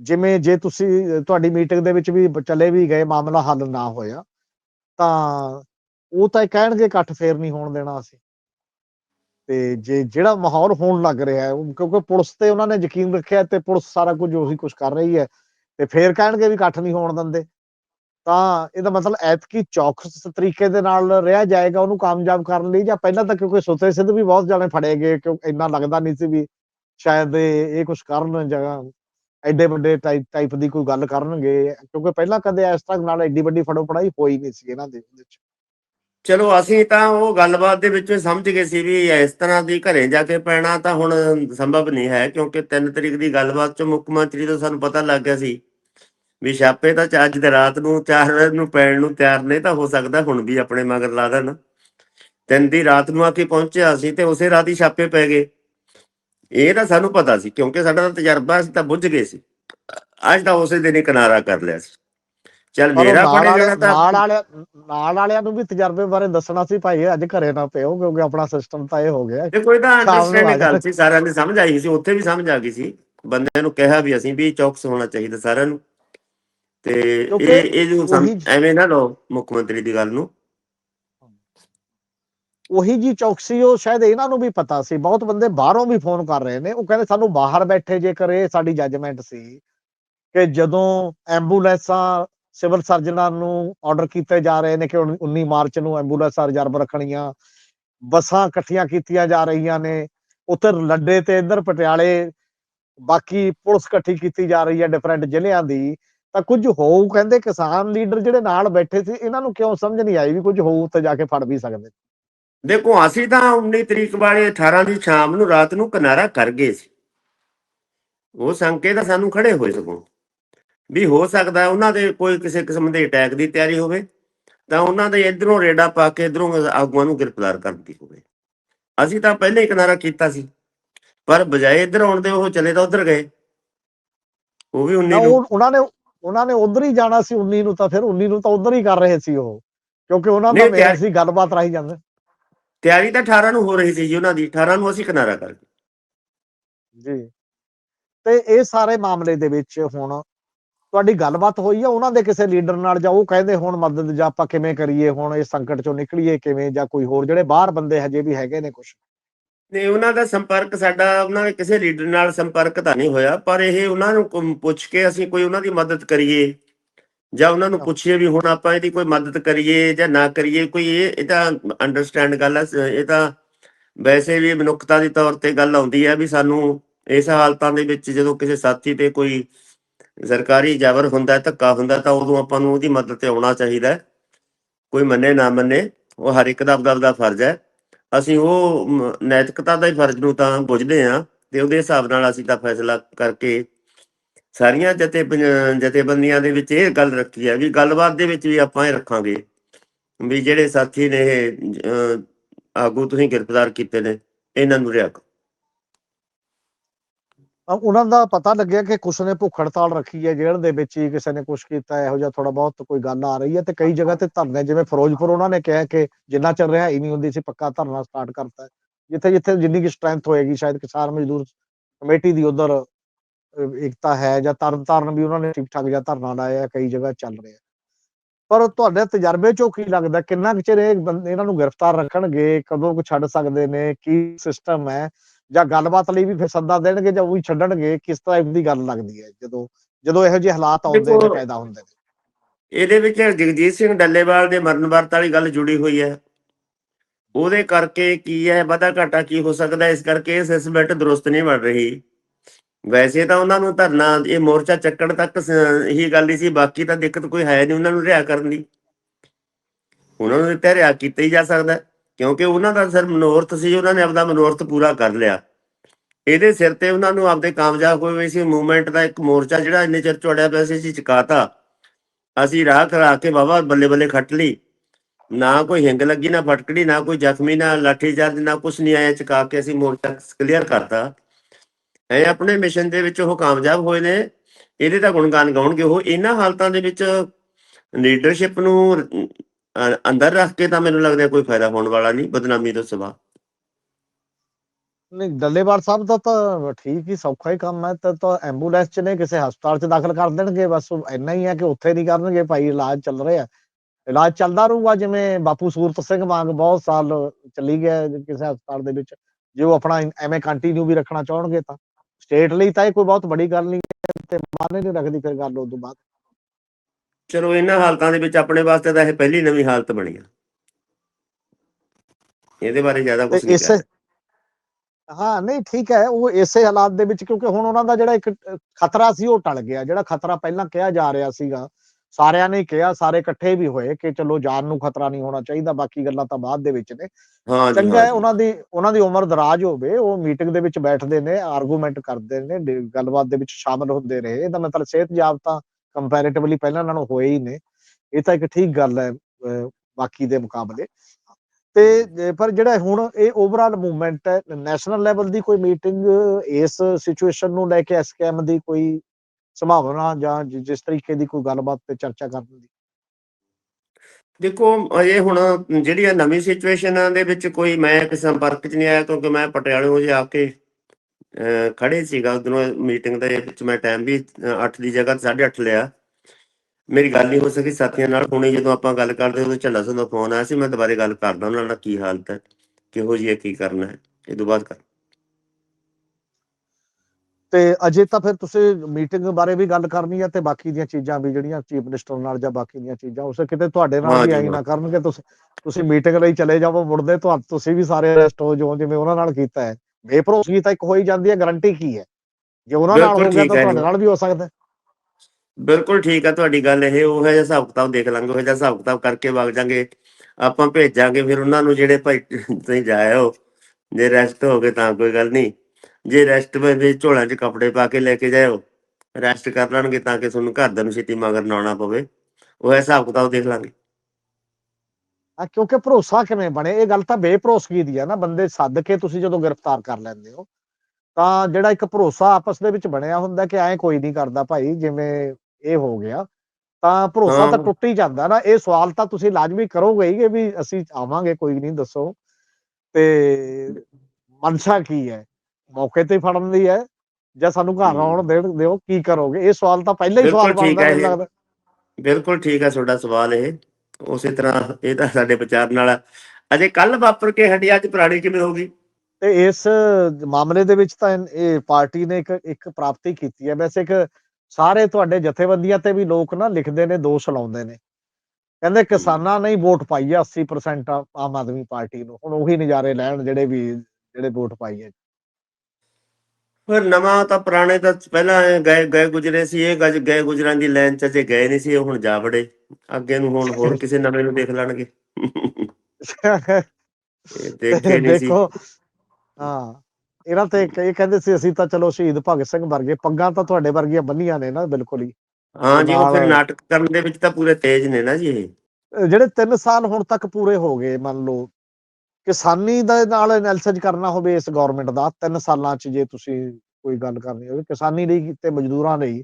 ਜਿਵੇਂ ਜੇ ਤੁਸੀਂ, ਤੁਹਾਡੀ ਮੀਟਿੰਗ ਦੇ ਵਿੱਚ ਵੀ ਚਲੇ ਵੀ ਗਏ, ਮਾਮਲਾ ਹੱਲ ਨਾ ਹੋਇਆ, ਤਾਂ ਉਹ ਤਾਂ ਇਹ ਕਹਿਣਗੇ ਇਕੱਠ ਫੇਰ ਨਹੀਂ ਹੋਣ ਦੇਣਾ ਅਸੀਂ। ਤੇ ਜੇ ਜਿਹੜਾ ਮਾਹੌਲ ਹੋਣ ਲੱਗ ਰਿਹਾ ਹੈ ਕਿਉਂਕਿ ਪੁਲਿਸ ਤੇ ਉਹਨਾਂ ਨੇ ਯਕੀਨ ਰੱਖਿਆ ਤੇ ਪੁਲਿਸ ਸਾਰਾ ਕੁਝ ਉਹੀ ਕੁਝ ਕਰ ਰਹੀ ਹੈ, ਤੇ ਫੇਰ ਕਹਿਣਗੇ ਵੀ ਇਕੱਠ ਨਹੀਂ ਹੋਣ ਦਿੰਦੇ। ਤਾਂ ਇਹਦਾ ਮਤਲਬ ਐਤਕੀ ਚੌਕਸ ਤਰੀਕੇ ਦੇ ਨਾਲ ਰਿਹਾ ਜਾਏਗਾ ਉਹਨੂੰ ਕਾਮਯਾਬ ਕਰਨ ਲਈ ਜਾਂ ਪਹਿਲਾਂ ਤਾਂ ਕਿਉਂਕਿ ਸੁੱਤੇ ਸਿੱਧ ਵੀ ਬਹੁਤ ਜਾਣੇ ਫੜੇ ਗਏ ਕਿਉਂ ਇੰਨਾ ਲੱਗਦਾ ਨਹੀਂ ਸੀ ਵੀ ਸ਼ਾਇਦ ਇਹ ਕੁਝ ਕਰਨ ਜਾਂ ਐਡੇ ਵੱਡੇ ਟਾਈਪ ਟਾਈਪ ਦੀ ਕੋਈ ਗੱਲ ਕਰਨਗੇ ਕਿਉਂਕਿ ਪਹਿਲਾਂ ਕਦੇ ਇਸ ਤਰ੍ਹਾਂ ਨਾਲ ਐਡੀ ਵੱਡੀ ਫੜੋ ਫੜਾਈ ਹੋਈ ਨਹੀਂ ਸੀ ਇਹਨਾਂ ਦੇ ਵਿੱਚ। ਚਲੋ, ਅਸੀਂ ਤਾਂ ਉਹ ਗੱਲਬਾਤ ਦੇ ਵਿੱਚ ਸਮਝ ਗਏ ਸੀ ਵੀ ਇਸ ਤਰ੍ਹਾਂ ਦੀ ਘਰੇ ਜਾ ਕੇ ਪੈਣਾ ਤਾਂ ਹੁਣ ਸੰਭਵ ਨਹੀਂ ਹੈ ਕਿਉਂਕਿ 3 ਤਰੀਕ ਦੀ ਗੱਲਬਾਤ ਚ ਮੁੱਖ ਮੰਤਰੀ ਤੋਂ ਸਾਨੂੰ ਪਤਾ ਲੱਗ ਗਿਆ ਸੀ ਵੀ ਛਾਪੇ ਤਾਂ ਅੱਜ ਦੇ ਰਾਤ ਨੂੰ 4 ਵਜੇ ਨੂੰ ਪੈਣ ਨੂੰ ਤਿਆਰ ਨੇ ਤਾਂ ਹੋ ਸਕਦਾ ਹੁਣ ਵੀ ਆਪਣੇ ਮਗਰ ਲਾ ਦੇਣ। ਤਿੰਨ ਦੀ ਰਾਤ ਨੂੰ ਆ ਕੇ ਪਹੁੰਚਿਆ ਸੀ ਤੇ ਉਸੇ ਰਾਤ ਹੀ ਛਾਪੇ ਪੈ ਗਏ। ਇਹ ਤਾਂ ਸਾਨੂੰ ਪਤਾ ਸੀ ਕਿਉਂਕਿ ਸਾਡਾ ਤਾਂ ਤਜਰਬਾ ਸੀ ਤਾਂ ਬੁੱਝ ਗਏ ਸੀ। ਅੱਜ ਤਾਂ ਉਸੇ ਦਿਨ ਹੀ ਕਿਨਾਰਾ ਕਰ ਲਿਆ ਸੀ। ਚੱਲ ਮੇਰਾ ਪੜੇ ਜਿਹੜਾ ਤਾਂ ਨਾਲ ਵਾਲਿਆਂ ਨਾਲ ਵਾਲਿਆਂ ਨੂੰ ਵੀ ਤਜਰਬੇ ਬਾਰੇ ਦੱਸਣਾ ਸੀ ਭਾਈ ਅੱਜ ਘਰੇ ਨਾ ਪਿਓ ਕਿਉਂਕਿ ਆਪਣਾ ਸਿਸਟਮ ਤਾਂ ਇਹ ਹੋ ਗਿਆ। ਇਹ ਕੋਈ ਤਾਂ ਅੰਡਰਸਟੈਂਡਿੰਗ ਗੱਲ ਜਾਣਾ। ਸੀ ਸਾਰਿਆਂ ਦੀ ਸਮਝ ਆਈ ਸੀ ਉੱਥੇ ਵੀ ਸਮਝ ਆ ਗਈ ਸੀ। ਬੰਦਿਆਂ ਨੂੰ ਕਿਹਾ ਵੀ ਅਸੀਂ ਵੀ ਚੌਕਸ ਹੋਣਾ ਚਾਹੀਦਾ ਸਾਰਿਆਂ ਨੂੰ। ਤੇ ਕਿਉਂਕਿ ਇਹ ਇਹ ਜੋ ਸਮ- ਉਹੀ- ਐਵੇਂ ਨਾ ਲਓ ਮੁੱਖ ਮੰਤਰੀ ਦੀ ਗੱਲ ਨੂੰ। ਉਹੀ ਜੀ ਚੌਕਸੀ ਉਹ ਸ਼ਾਇਦ ਇਹਨਾਂ ਨੂੰ ਵੀ ਪਤਾ ਸੀ। ਬਹੁਤ ਬੰਦੇ ਬਾਹਰੋਂ ਵੀ ਫੋਨ ਕਰ ਰਹੇ ਨੇ। ਉਹ ਕਹਿੰਦੇ ਸਾਨੂੰ ਬਾਹਰ ਬੈਠੇ ਜੇਕਰ ਇਹ ਸਾਡੀ ਜੱਜਮੈਂਟ ਸੀ ਕਿ ਜਦੋਂ ਐਂਬੂਲੈਂਸਾਂ ਸਿਵਲ ਸਰਜਨਾਂ ਨੂੰ ਆਰਡਰ ਕੀਤੇ ਜਾ ਰਹੇ ਨੇ ਕਿ ਉਨ- 19 ਮਾਰਚ ਨੂੰ ਐਂਬੂਲੈਂਸਾਂ ਰਿਜ਼ਰਵ ਰੱਖਣੀਆਂ ਬੱਸਾਂ ਇਕੱਠੀਆਂ ਕੀਤੀਆਂ ਜਾ ਰਹੀਆਂ ਨੇ ਉੱਥੇ ਲੱਡੇ ਤੇ ਇੱਧਰ ਪਟਿਆਲੇ ਬਾਕੀ ਪੁਲਿਸ ਇਕੱਠੀ ਕੀਤੀ ਜਾ ਰਹੀ ਹੈ ਡਿਫਰੈਂਟ ਜ਼ਿਲ੍ਹਿਆਂ ਦੀ। ਤਾਂ ਕੁਝ ਹੋਊ ਕਹਿੰਦੇ ਕਿਸਾਨ ਲੀਡਰ ਜਿਹੜੇ ਨਾਲ ਬੈਠੇ ਸੀ ਇਹਨਾਂ ਨੂੰ ਕਿਉਂ ਸਮਝ ਨਹੀਂ ਆਈ ਵੀ ਕੁਝ ਹੋਊ ਤੇ ਜਾ ਕੇ ਫੜ ਵੀ ਸਕਦੇ। ਦੇਖੋ ਅਸੀਂ ਤਾਂ 19 ਤਰੀਕ ਵਾਲੇ 18 ਦੀ ਸ਼ਾਮ ਨੂੰ ਰਾਤ ਨੂੰ ਕਿਨਾਰਾ ਕਰ ਗਏ ਸੀ। ਉਹ ਸੰਕੇ ਤਾਂ ਸਾਨੂੰ ਖੜੇ ਹੋਏ ਸਗੋਂ। ਵੀ ਹੋ ਸਕਦਾ ਉਹਨਾਂ ਦੇ ਕੋਈ ਕਿਸੇ ਕਿਸਮ ਦੇ ਅਟੈਕ ਦੀ ਤਿਆਰੀ ਹੋਵੇ ਤਾਂ ਉਹਨਾਂ ਦੇ ਇਧਰੋਂ ਰੇਡਾ ਪਾ ਕੇ ਇਧਰੋਂ ਆਗੂਆਂ ਨੂੰ ਗ੍ਰਿਫਤਾਰ ਕਰਦੀ ਹੋਵੇ। ਅਸੀਂ ਤਾਂ ਪਹਿਲੇ ਹੀ ਕਿਨਾਰਾ ਕੀਤਾ ਸੀ ਪਰ ਬਜਾਏ ਇਧਰ ਆਉਣ ਦੇ ਉਹ ਚਲੇ ਤਾਂ ਉਧਰ ਗਏ। ਉਹ ਵੀ 19 ਨਾ ਨੂੰ ਉਹ ਉਹਨਾਂ ਨੇ ਉਹਨਾਂ ਨੇ ਉਧਰ ਹੀ ਜਾਣਾ ਸੀ 19 ਨੂੰ ਤਾਂ ਫਿਰ 19 ਨੂੰ ਤਾਂ ਉਧਰ ਹੀ ਕਰ ਰਹੇ ਸੀ ਉਹ ਕਿਉਂਕਿ ਉਹਨਾਂ ਦਾ ਤਿਆਰ- ਸੀ ਗੱਲਬਾਤ ਰਾਹੀਂ ਜਾਂਦੇ। ਤਿਆਰੀ ਤਾਂ 18 ਨੂੰ ਹੋ ਰਹੀ ਸੀ ਜੀ ਉਹਨਾਂ ਦੀ 18 ਨੂੰ ਅਸੀਂ ਕਿਨਾਰਾ ਕਰ ਗਏ ਜੀ। ਤੇ ਇਹ ਸਾਰੇ ਮਾਮਲੇ ਦੇ ਵਿੱਚ ਹੁਣ ਤੁਹਾਡੀ ਗੱਲਬਾਤ ਹੋਈ ਆ ਉਹਨਾਂ ਦੇ ਕਿਸੇ ਲੀਡਰ ਨਾਲ ਜਾਂ ਉਹ ਕਹਿੰਦੇ ਹੁਣ ਮਦਦ ਜਾਂ ਆਪਾਂ ਕਿਵੇਂ ਕਰੀਏ ਹੁਣ ਇਸ ਸੰਕਟ ਚੋਂ ਨਿਕਲੀਏ ਕਿਵੇਂ ਜਾਂ ਕੋਈ ਹੋਰ ਜਿਹੜੇ ਬਾਹਰ ਬੰਦੇ ਹਜੇ ਵੀ ਹੈਗੇ ਨੇ ਕੁਝ ਨਹੀਂ ਉਹਨਾਂ ਦਾ ਸੰਪਰਕ ਸਾਡਾ ਉਹਨਾਂ ਦੇ ਕਿਸੇ ਲੀਡਰ ਨਾਲ ਸੰਪਰਕ ਤਾਂ ਨਹੀਂ ਹੋਇਆ ਪਰ ਇਹ ਉਹਨਾਂ ਨੂੰ ਕੁ- ਪੁੱਛ ਕੇ ਅਸੀਂ ਕੋਈ ਉਹਨਾਂ ਦੀ ਮਦਦ ਕਰੀਏ ਜਾਂ ਉਹਨਾਂ ਨੂੰ। ਪੁੱਛੀਏ ਵੀ ਹੁਣ ਆਪਾਂ ਇਹਦੀ ਕੋਈ ਮਦਦ ਕਰੀਏ ਜਾਂ ਨਾ ਕਰੀਏ ਕੋਈ ਇਹ ਇਹ ਤਾਂ ਅੰਡਰਸਟੈਂਡ ਗੱਲ ਹੈ ਇਹ ਤਾਂ ਵੈਸੇ ਵੀ ਮਨੁੱਖਤਾ ਦੀ ਤੌਰ ਤੇ ਗੱਲ ਆਉਂਦੀ ਹੈ ਵੀ ਸਾਨੂੰ ਇਸ ਹਾਲਤਾਂ ਦੇ ਵਿੱਚ ਜਦੋਂ ਕਿਸੇ ਸਾਥੀ ਤੇ ਕੋਈ ਸਰਕਾਰੀ ਜ਼ਬਰ ਹੁੰਦਾ ਹੈ, ਧੱਕਾ ਹੁੰਦਾ ਤਾਂ ਉਦੋਂ ਆਪਾਂ ਨੂੰ ਉਹਦੀ ਮਦਦ ਤੇ ਆਉਣਾ ਚਾਹੀਦਾ ਹੈ। ਕੋਈ ਮੰਨੇ ਨਾ ਮੰਨੇ ਉਹ ਹਰ ਇੱਕ ਦਾ ਆਪਦਾ ਆਪਦਾ ਫਰਜ਼ ਹੈ ਅਸੀਂ ਉਹ ਨੈਤਿਕਤਾ ਦਾ ਹੀ ਫਰਜ਼ ਨੂੰ ਤਾਂ ਬੁੱਝਦੇ ਆ ਤੇ ਉਹਦੇ ਹਿਸਾਬ ਨਾਲ ਅਸੀਂ ਤਾਂ ਫੈਸਲਾ ਕਰਕੇ ਸਾਰੀਆਂ ਜਥੇ, ਜਥੇਬੰਦੀਆਂ ਦੇ ਵਿੱਚ ਇਹ ਗੱਲ ਰੱਖੀ ਹੈ ਵੀ ਗੱਲਬਾਤ ਦੇ ਵਿੱਚ ਵੀ ਆਪਾਂ ਇਹ ਰੱਖਾਂਗੇ ਵੀ ਜਿਹੜੇ ਸਾਥੀ ਨੇ ਇਹ ਆਗੂ ਤੁਸੀਂ ਗ੍ਰਿਫਤਾਰ ਕੀਤੇ ਨੇ, ਇਹਨਾਂ ਨੂੰ ਰਿਹਾ ਕਰੋ। ਉਹਨਾਂ ਦਾ ਪਤਾ ਲੱਗਿਆ ਕਿ ਕੁਛ ਨੇ ਭੁੱਖ ਹੜਤਾਲ ਰੱਖੀ ਹੈ ਜੇਲ੍ਹ ਦੇ ਵਿੱਚ ਹੀ, ਕਿਸੇ ਨੇ ਕੁਛ ਕੀਤਾ, ਇਹੋ ਜਿਹਾ ਥੋੜਾ ਬਹੁਤ ਕੋਈ ਗੱਲ ਆ ਰਹੀ ਹੈ ਤੇ ਕਈ ਜਗ੍ਹਾ ਤੇ ਧਰਨੇ ਜਿਵੇਂ ਫਿਰੋਜ਼ਪੁਰ ਉਹਨਾਂ ਨੇ ਕਿਹਾ ਕਿ ਜਿੰਨਾ ਚਿਰ ਰਿਹਾ ਹੀ ਨਹੀਂ ਹੁੰਦੀ ਸੀ ਪੱਕਾ ਧਰਨਾ ਸਟਾਰਟ ਕਰਤਾ ਜਿੱਥੇ ਜਿੱਥੇ ਜਿੰਨੀ ਕੀ ਸਟਰੈਂਥ ਹੋਏਗੀ ਸ਼ਾਇਦ ਕਿਸਾਨ ਮਜ਼ਦੂਰ ਕਮੇਟੀ ਦੀ ਉਧਰ ਇਕਤਾ ਹੈ ਜਾਂ ਤਰਨ ਤਾਰਨ ਵੀ ਉਹਨਾਂ ਨੇ ਠੀਕ ਠਾਕ ਜਿਹਾ ਧਰਨਾ ਲਾਇਆ ਕਈ ਜਗ੍ਹਾ ਚੱਲ ਰਿਹਾ ਪਰ ਤੁਹਾਡੇ ਤਜਰਬੇ ਚੋਂ ਕੀ ਲੱਗਦਾ, ਕਿੰਨਾ ਕੁ ਚਿਰ ਇਹ ਇਹਨਾਂ ਨੂੰ ਗ੍ਰਿਫਤਾਰ ਰੱਖਣਗੇ, ਕਦੋਂ ਕੁ ਛੱਡ ਸਕਦੇ ਨੇ, ਕੀ ਸਿਸਟਮ ਹੈ? ਜਾਂ ਗੱਲਬਾਤ ਲਈ ਵੀ ਫਿਰ ਸੱਦਾ ਦੇਣਗੇ ਜਾਂ ਉਹੀ ਛੱਡਣਗੇ ਕਿਸ ਟਾਈਪ ਦੀ ਗੱਲ ਲੱਗਦੀ ਹੈ? ਜਦੋਂ ਜਦੋਂ ਇਹੋ ਜਿਹੇ ਹਾਲਾਤ ਆਉਂਦੇ ਨੇ ਪੈਦਾ ਹੁੰਦੇ ਨੇ। ਇਹਦੇ ਵਿੱਚ ਜਗਜੀਤ ਸਿੰਘ ਡੱਲੇਵਾਲ ਦੇ ਮਰਨ ਵਰਤ ਵਾਲੀ ਗੱਲ ਜੁੜੀ ਹੋਈ ਹੈ। ਉਹਦੇ ਕਰਕੇ ਕੀ ਹੈ ਵਾਧਾ ਘਾਟਾ ਕੀ ਹੋ ਸਕਦਾ? ਇਸ ਕਰਕੇ ਅਸੈਸਮੈਂਟ ਦਰੁਸਤ ਨਹੀਂ ਬਣ ਰਹੀ। ਵੈਸੇ ਤਾਂ ਉਹਨਾਂ ਨੂੰ ਧਰਨਾ ਇਹ ਮੋਰਚਾ ਚੱਕਣ ਤੱਕ ਇਹੀ ਗੱਲ ਹੀ ਸੀ ਬਾਕੀ ਤਾਂ ਦਿੱਕਤ ਕੋਈ ਹੈ ਨਹੀਂ ਉਹਨਾਂ ਨੂੰ ਰਿਹਾ ਕਰਨ ਦੀ। ਉਹਨਾਂ ਨੂੰ ਤਾਂ ਰਿਹਾ ਕੀਤਾ ਹੀ ਜਾ ਸਕਦਾ। ਹੈ, ਕਿਉਂਕਿ ਉਹਨਾਂ ਦਾ ਸਿਰ ਮਨੋਰਥ ਸੀ, ਉਹਨਾਂ ਨੇ ਆਪਦਾ ਮਨੋਰਥ ਪੂਰਾ ਕਰ ਲਿਆ। ਇਹਦੇ ਸਿਰ ਤੇ ਉਹਨਾਂ ਨੂੰ ਆਪਦੇ ਕਾਮਯਾਬ ਹੋਏ ਹੋਏ ਸੀ। ਮੂਵਮੈਂਟ ਦਾ ਇੱਕ ਮੋਰਚਾ ਜਿਹੜਾ ਇੰਨੇ ਚਿਰ ਚੜਿਆ ਪਿਆ ਸੀ, ਅਸੀਂ ਅਸੀਂ ਰਾਹ ਕਰਾ ਕੇ ਬਾਬਾ ਬੱਲੇ ਬੱਲੇ ਖੱਟ ਲਈ। ਨਾ ਕੋਈ ਹਿੰਗ ਲੱਗੀ, ਨਾ ਫਟਕੜੀ, ਨਾ ਕੋਈ ਜ਼ਖਮੀ, ਨਾ ਲਾਠੀ ਚਾਰਜ, ਨਾ ਕੁਝ ਨਹੀਂ ਆਇਆ। ਚੁਕਾ ਕੇ ਅਸੀਂ ਮੋਰਚਾ ਕਲੀਅਰ ਕਰਤਾ। ਇਹ ਆਪਣੇ ਮਿਸ਼ਨ ਦੇ ਵਿੱਚ ਉਹ ਕਾਮਯਾਬ ਹੋਏ ਨੇ। ਇਹਦੇ ਤਾਂ ਗੁਣਗਾਨ ਗਾਉਣਗੇ ਉਹ। ਇਹਨਾਂ ਹਾਲਤਾਂ ਦੇ ਵਿੱਚ ਲੀਡਰਸ਼ਿਪ ਨੂੰ ਅੰਦਰ ਰੱਖ ਕੇ ਤਾਂ ਮੈਨੂੰ ਲੱਗਦਾ ਕੋਈ ਫਾਇਦਾ ਹੋਣ ਵਾਲਾ ਨਹੀਂ, ਬਦਨਾਮੀ ਤੋਂ ਸਿਵਾ। ਨਹੀਂ, ਡੱਲੇਵਾਲ ਸਾਹਿਬ ਦਾ ਤਾਂ ਠੀਕ ਹੀ ਸੌਖਾ ਹੀ ਕੰਮ ਹੈ, ਤਾਂ ਤਾਂ ਐਂਬੂਲੈਂਸ 'ਚ ਨੇ, ਕਿਸੇ ਹਸਪਤਾਲ 'ਚ ਦਾਖਲ ਕਰ ਦੇਣਗੇ, ਬਸ ਇੰਨਾ ਹੀ ਹੈ ਕਿ ਉੱਥੇ ਨਹੀਂ ਕਰਨਗੇ, ਭਾਈ ਇਲਾਜ ਚੱਲ ਰਿਹਾ ਇਲਾਜ ਚੱਲਦਾ ਰਹੂਗਾ, ਜਿਵੇਂ ਬਾਪੂ ਸੂਰਤ ਸਿੰਘ ਵਾਂਗ ਬਹੁਤ ਸਾਲ ਚੱਲੀ ਗਿਆ ਕਿਸੇ ਹਸਪਤਾਲ ਦੇ ਵਿੱਚ, ਜੇ ਉਹ ਆਪਣਾ ਐਵੇਂ ਕੰਟੀਨਿਊ ਵੀ ਰੱਖਣਾ ਚਾਹਣਗੇ ਤਾਂ। ਸਟੇਟ ਲਈ ਤਾਂ ਇਹ ਕੋਈ ਬਹੁਤ ਬੜੀ ਗੱਲ ਨਹੀਂ ਹੈ, ਤੇ ਮਾਨੇ ਨਹੀਂ ਰੱਖਦੀ ਫਿਰ ਗੱਲ ਉਸ ਤੋਂ ਬਾਅਦ। ਚਲੋ ਇਹਨਾਂ ਹਾਲਤਾਂ ਦੇ ਵਿੱਚ ਆਪਣੇ ਵਾਸਤੇ ਤਾਂ ਇਹ ਪਹਿਲੀ ਨਵੀਂ ਹਾਲਤ ਬਣੀ ਆ। ਇਹਦੇ ਬਾਰੇ ਜ਼ਿਆਦਾ ਕੁਝ ਨਹੀਂ ਕਹਿ ਹਾਂ ਨਹੀਂ ਠੀਕ ਹੈ ਉਹ ਇਸੇ ਹਾਲਾਤ ਦੇ ਵਿੱਚ ਕਿਉਂਕਿ ਹੁਣ ਉਹਨਾਂ ਦਾ ਜਿਹੜਾ ਇੱਕ ਖਤਰਾ ਸੀ ਉਹ ਟਲ ਗਿਆ। ਜਿਹੜਾ ਖਤਰਾ ਪਹਿਲਾਂ ਕਿਹਾ ਜਾ ਰਿਹਾ ਸੀਗਾ ਸਾਰਿਆਂ ਨੇ ਕਿਹਾ ਸਾਰੇ ਇਕੱਠੇ ਵੀ ਹੋਏ ਕਿ ਚਲੋ ਜਾਨ ਨੂੰ ਖਤਰਾ ਨਹੀਂ ਹੋਣਾ ਚਾਹੀਦਾ ਬਾਕੀ ਗੱਲਾਂ ਤਾਂ ਬਾਅਦ ਦੇ ਵਿੱਚ ਨੇ। ਹਾਂ ਜੀ ਚੰਗਾ ਹਾਂ। ਉਹਨਾਂ ਦੀ ਉਹਨਾਂ ਦੀ ਉਮਰ ਦਰਾਜ ਹੋਵੇ ਉਹ ਮੀਟਿੰਗ ਦੇ ਵਿੱਚ ਬੈਠਦੇ ਨੇ ਆਰਗੂਮੈਂਟ ਕਰਦੇ ਨੇ ਗੱਲਬਾਤ ਦੇ ਵਿੱਚ ਸ਼ਾਮਲ ਹੁੰਦੇ ਰਹੇ। ਇਹਦਾ ਮਤਲਬ ਸਿਹਤ ਜਾਬਤਾ ਕੰਪੈਰੀਟਿਵਲੀ ਪਹਿਲਾਂ ਨਾਲੋਂ ਹੋਏ ਹੀ ਨੇ। ਇਹ ਤਾਂ ਇੱਕ ਠੀਕ ਗੱਲ ਹੈ ਬਾਕੀ ਦੇ ਮੁਕਾਬਲੇ। ਤੇ ਪਰ ਜਿਹੜਾ ਹੁਣ ਇਹ ਓਵਰਆਲ ਮੂਵਮੈਂਟ ਹੈ ਨੈਸ਼ਨਲ ਲੈਵਲ ਦੀ ਕੋਈ ਮੀਟਿੰਗ ਇਸ ਸਿਚੁਏਸ਼ਨ ਨੂੰ ਲੈ ਕੇ ਐਸਕੇਐਮ ਦੀ ਕੋਈ ਸੰਭਾਵਨਾ ਜਾਂ ਜਿਸ ਤਰੀਕੇ ਦੀ ਕੋਈ ਗੱਲਬਾਤ ਤੇ ਚਰਚਾ ਕਰਨ ਦੀ? ਦੇਖੋ, ਇਹ ਹੁਣ ਜਿਹੜੀ ਨਵੀਂ ਸਿਚੁਏਸ਼ਨ ਦੇ ਵਿੱਚ ਕੋਈ ਮੈਂ ਕਿਸੇ ਸੰਪਰਕ 'ਚ ਨਹੀਂ ਆਇਆ ਕਿਉਂਕਿ ਮੈਂ ਪਟਿਆਲੇ ਜੇ ਆ ਕੇ ਖੜੇ ਸੀਗਾ ਉਧਰੋਂ ਮੀਟਿੰਗ ਦੇ ਵਿੱਚ ਮੈਂ ਟਾਈਮ ਵੀ 8 ਦੀ ਜਗ੍ਹਾ 8:30 ਲਿਆ। ਮੇਰੀ ਗੱਲ ਨਹੀਂ ਹੋ ਸਕੀ ਸਾਥੀਆਂ ਨਾਲ ਹੁਣੇ ਜਦੋਂ ਆਪਾਂ ਗੱਲ ਕਰਦੇ ਉਦੋਂ ਝੰਡਾ ਸਿੰਘ ਦਾ ਫੋਨ ਆਇਆ ਸੀ ਮੈਂ ਦੁਬਾਰੇ ਗੱਲ ਕਰਦਾ ਉਹਨਾਂ ਨਾਲ ਕੀ ਹਾਲਤ ਹੈ ਕਿਹੋ ਜਿਹੀ ਹੈ ਕੀ ਕਰਨਾ ਹੈ ਇਹ ਤੋਂ ਬਾਅਦ ਕਰ। ਤੇ ਅਜੇ ਤਾਂ ਫਿਰ ਤੁਸੀਂ ਮੀਟਿੰਗ ਬਾਰੇ ਵੀ ਗੱਲ ਕਰਨੀ ਹੈ ਤੇ ਬਾਕੀ ਦੀਆਂ ਚੀਜ਼ਾਂ ਵੀ ਜਿਹੜੀਆਂ ਚੀਫ ਮਿਨਿਸਟਰ ਨਾਲ ਜਾਂ ਬਾਕੀ ਦੀਆਂ ਚੀਜ਼ਾਂ ਉਸੇ ਕਿਤੇ ਤੁਹਾਡੇ ਨਾਲ ਵੀ ਜੀ, ਆਈ। ਨਾ ਕਰਨਗੇ ਤੁਸੀਂ ਤੁਸੀਂ ਮੀਟਿੰਗ ਲਈ ਚਲੇ ਜਾਵੋ ਮੁੜਦੇ ਤੁਹਾ ਤੁਸੀਂ ਵੀ ਸਾਰੇ ਅਰੈਸਟ ਹੋ ਜਾਓ ਜਿਵੇਂ ਉਹਨਾਂ ਨਾਲ ਕੀਤਾ ਹੈ। ਬੇਭਰੋਸਗੀ ਤਾਂ ਇੱਕ ਹੋਈ ਜਾਂਦੀ ਹੈ ਗਾਰੰਟੀ ਕੀ ਹੈ? ਜੇ ਉਹਨਾਂ ਨਾਲ ਹੋ ਗਿਆ ਤਾਂ ਤੁਹਾਡੇ। ਨਾਲ ਵੀ ਹੋ ਸਕਦਾ। ਬਿਲਕੁਲ ਠੀਕ ਆ ਤੁਹਾਡੀ ਗੱਲ ਇਹ ਉਹ ਹੈ ਜਿਹਾ ਹਿਸਾਬ ਕਿਤਾਬ ਦੇਖ ਲਾਂਗੇ ਉਹ ਜਿਹਾ ਹਿਸਾਬ ਕਿਤਾਬ ਕਰਕੇ ਵਗ ਜਾਾਂਗੇ। ਆਪਾਂ ਭੇਜਾਂਗੇ ਫਿਰ ਉਹਨਾਂ ਨੂੰ ਜਿਹੜੇ ਭਾਈ ਤੁਸੀਂ ਜਾਇਓ ਜੇ ਰੈਸਟ ਹੋ ਗਏ ਤਾਂ ਕੋਈ ਗੱਲ ਨਹੀਂ। ਜੇ ਰੈਸਟ ਵਿੱਚ ਝੋਲਾਂ 'ਚ ਕੱਪੜੇ ਪਾ ਕੇ ਲੈ ਕੇ ਜਾਇਓ ਰੈਸਟ ਕਰ ਲੈਣਗੇ ਤਾਂ ਕਿ ਤੁਹਾਨੂੰ ਘਰ ਨੂੰ ਛੇਤੀ ਮਗਰ ਨਾ ਆਉਣਾ ਪਵੇ। ਉਹ ਹਿਸਾਬ ਕਿਤਾਬ ਦੇਖ ਲਾਂਗੇ। ਕਿਉਂਕਿ ਭਰੋਸਾ ਕਿਵੇਂ ਬਣੇ? ਇਹ ਗੱਲ ਤਾਂ ਬੇਭਰੋਸਗੀ ਦੀ ਹੈ ਨਾ ਬੰਦੇ ਸੱਦ ਕੇ ਤੁਸੀਂ ਜਦੋਂ ਗ੍ਰਿਫਤਾਰ ਕਰ ਲੈਂਦੇ ਹੋ ਤਾਂ ਜਿਹੜਾ ਇੱਕ ਭਰੋਸਾ ਆਪਸ ਦੇ ਵਿੱਚ ਬਣਿਆ ਹੁੰਦਾ ਕਿ ਐਂ ਕੋਈ ਨਹੀਂ ਕਰਦਾ ਭਾਈ ਜਿਵੇਂ ਇਹ ਹੋ ਗਿਆ ਤਾਂ ਭਰੋਸਾ ਤਾਂ ਹਾਂ। ਟੁੱਟ ਹੀ ਜਾਂਦਾ ਨਾ। ਇਹ ਸਵਾਲ ਤਾਂ ਤੁਸੀਂ ਲਾਜ਼ਮੀ ਕਰੋਗੇ ਹੀ ਕਿ ਵੀ ਅਸੀਂ ਆਵਾਂਗੇ ਕੋਈ ਨਹੀਂ ਦੱਸੋ। ਤੇ ਮਨਸ਼ਾ ਕੀ ਹੈ? ਮੌਕੇ ਤੇ ਹੀ ਫੜਨ ਦੀ ਹੈ ਜਾਂ ਸਾਨੂੰ ਘਰ। ਆਉਣ ਦੇਣ ਦਿਓ? ਕੀ ਕਰੋਗੇ? ਇਹ ਸਵਾਲ ਤਾਂ ਪਹਿਲਾਂ ਹੀ ਸਵਾਲ ਬਣਦਾ ਹੈ ਬਿਲਕੁਲ ਠੀਕ ਆ ਤੁਹਾਡਾ ਸਵਾਲ ਇਹ। ਉਸੇ ਤਰ੍ਹਾਂ ਇਹ ਤਾਂ ਸਾਡੇ ਵਿਚਾਰ ਨਾਲ ਆ। ਅਜੇ ਕੱਲ ਵਾਪਰ ਕੇ ਹਟੀ ਅੱਜ ਪੁਰਾਣੀ ਕਿਵੇਂ ਹੋ ਗਈ? ਤੇ ਇਸ ਮਾਮਲੇ ਦੇ ਵਿੱਚ ਤਾਂ ਇਹ ਪਾਰਟੀ ਨੇ ਇੱਕ ਇੱਕ ਪ੍ਰਾਪਤੀ ਕੀਤੀ ਹੈ। ਵੈਸੇ ਇੱਕ ਸਾਰੇ ਤੁਹਾਡੇ ਜਥੇਬੰਦੀਆਂ ਤੇ ਵੀ ਲੋਕ ਨਾ ਲਿਖਦੇ ਨੇ ਦੋਸ਼ ਲਾਉਂਦੇ ਨੇ। ਕਹਿੰਦੇ ਕਿਸਾਨਾਂ ਨੇ ਹੀ ਵੋਟ ਪਾਈ ਹੈ 80% ਆ- ਆਮ ਆਦਮੀ ਪਾਰਟੀ ਨੂੰ। ਹੁਣ ਉਹੀ ਨਜ਼ਾਰੇ ਲੈਣ ਜਿਹੜੇ ਵੀ ਜਿਹੜੇ ਵੋਟ ਪਾਈ ਹੈ। ਫਿਰ ਨਵਾਂ ਤਾਂ ਪੁਰਾਣੇ ਤਾਂ ਪਹਿਲਾਂ ਗਏ ਗਏ ਗੁਜਰੇ ਸੀ। ਇਹ ਗਏ ਗੁਜਰਾਂ ਦੀ ਲਾਈਨ ਚ ਜੇ ਗਏ ਨਹੀਂ ਸੀ ਹੁਣ ਜਾ ਵੜੇ। ਅੱਗੇ ਨੂੰ ਹੁਣ ਹੋਰ ਕਿਸੇ ਨਵੇਂ ਨੂੰ ਦੇਖ ਲੈਣਗੇ। ਦੇਖੇ ਨਹੀਂ ਸੀ। ਦੇਖੋ ਹਾਂ ਇਹਨਾਂ ਤੇ ਇਹ ਕਹਿੰਦੇ ਸੀ ਅਸੀਂ ਤਾਂ ਚਲੋ ਸ਼ਹੀਦ ਭਗਤ ਸਿੰਘ ਵਰਗੇ ਪੱਗਾਂ ਤਾਂ ਤੁਹਾਡੇ ਵਰਗੀਆਂ ਬੰਨੀਆਂ ਨੇ ਨਾ ਬਿਲਕੁਲ ਹੀ। ਹਾਂ ਜੀ ਉਹ ਫਿਰ ਨਾਟਕ ਕਰਨ ਦੇ ਵਿੱਚ ਤਾਂ ਪੂਰੇ ਤੇਜ਼ ਨੇ ਨਾ ਜੀ ਇਹ। ਜਿਹੜੇ 3 ਸਾਲ ਹੁਣ ਤੱਕ ਪੂਰੇ ਹੋ ਗਏ ਮੰਨ ਲਓ ਕਿਸਾਨੀ ਦੇ ਨਾਲ ਐਨਾਲਿਸਿਸ ਕਰਨਾ ਹੋਵੇ ਇਸ ਗਵਰਨਮੈਂਟ ਦਾ 3 ਸਾਲਾਂ 'ਚ ਜੇ ਤੁਸੀਂ ਕੋਈ ਗੱਲ ਕਰਨੀ ਹੋਵੇ ਕਿਸਾਨੀ ਲਈ ਤੇ ਮਜ਼ਦੂਰਾਂ ਲਈ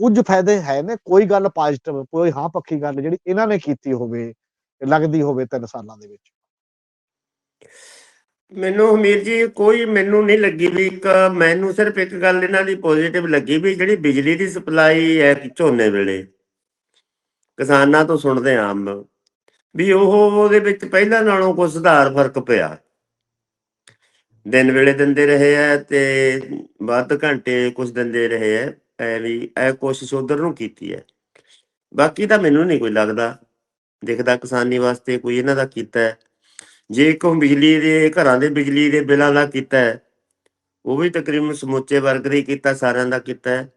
ਕੁਝ ਫਾਇਦੇ ਹੈ ਨੇ, ਕੋਈ ਗੱਲ ਪੋਜ਼ਿਟਿਵ ਕੋਈ ਹਾਂ ਪੱਖੀ ਗੱਲ ਜਿਹੜੀ ਇਹਨਾਂ ਨੇ ਕੀਤੀ ਹੋਵੇ, ਲੱਗਦੀ ਹੋਵੇ 3 ਸਾਲਾਂ ਦੇ ਵਿੱਚ। ਮੈਨੂੰ ਹਮੀਰ ਜੀ, ਕੋਈ ਮੈਨੂੰ ਨਹੀਂ ਲੱਗੀ ਵੀ ਇੱਕ, ਮੈਨੂੰ ਸਿਰਫ ਇੱਕ ਗੱਲ ਇਹਨਾਂ ਦੀ ਪੋਜ਼ਿਟਿਵ ਲੱਗੀ ਵੀ ਜਿਹੜੀ ਬਿਜਲੀ ਦੀ ਸਪਲਾਈ ਹੈ ਝੋਨੇ ਵੇਲੇ। ਕਿਸਾਨਾਂ ਤੋਂ ਸੁਣਦੇ ਆਮ, ਵੀ ਉਹ ਉਹਦੇ ਵਿੱਚ ਪਹਿਲਾਂ ਨਾਲੋਂ ਕੁਝ ਸੁਧਾਰ ਫ਼ਰਕ ਪਿਆ। ਦਿਨ ਵੇਲੇ ਦਿੰਦੇ ਰਹੇ ਆ ਤੇ ਵੱਧ ਘੰਟੇ ਕੁਝ ਦਿੰਦੇ ਰਹੇ ਆ ਐ ਵੀ ਇਹ ਕੋਸ਼ਿਸ਼ ਉਧਰ ਨੂੰ ਕੀਤੀ ਹੈ ਬਾਕੀ ਤਾਂ ਮੈਨੂੰ ਨਹੀਂ ਕੋਈ ਲੱਗਦਾ। ਦਿਖਦਾ ਕਿਸਾਨੀ ਵਾਸਤੇ ਕੋਈ ਇਹਨਾਂ ਦਾ ਕੀਤਾ ਹੈ ਜੇ ਕੋਈ ਬਿਜਲੀ ਦੇ ਘਰਾਂ ਦੇ ਬਿਜਲੀ ਦੇ ਬਿੱਲਾਂ ਦਾ ਕੀਤਾ ਹੈ ਉਹ ਵੀ ਤਕਰੀਬਨ ਸਮੁੱਚੇ ਵਰਗ ਦੇ ਕੀਤਾ ਸਾਰਿਆਂ ਦਾ ਕੀਤਾ ਹੈ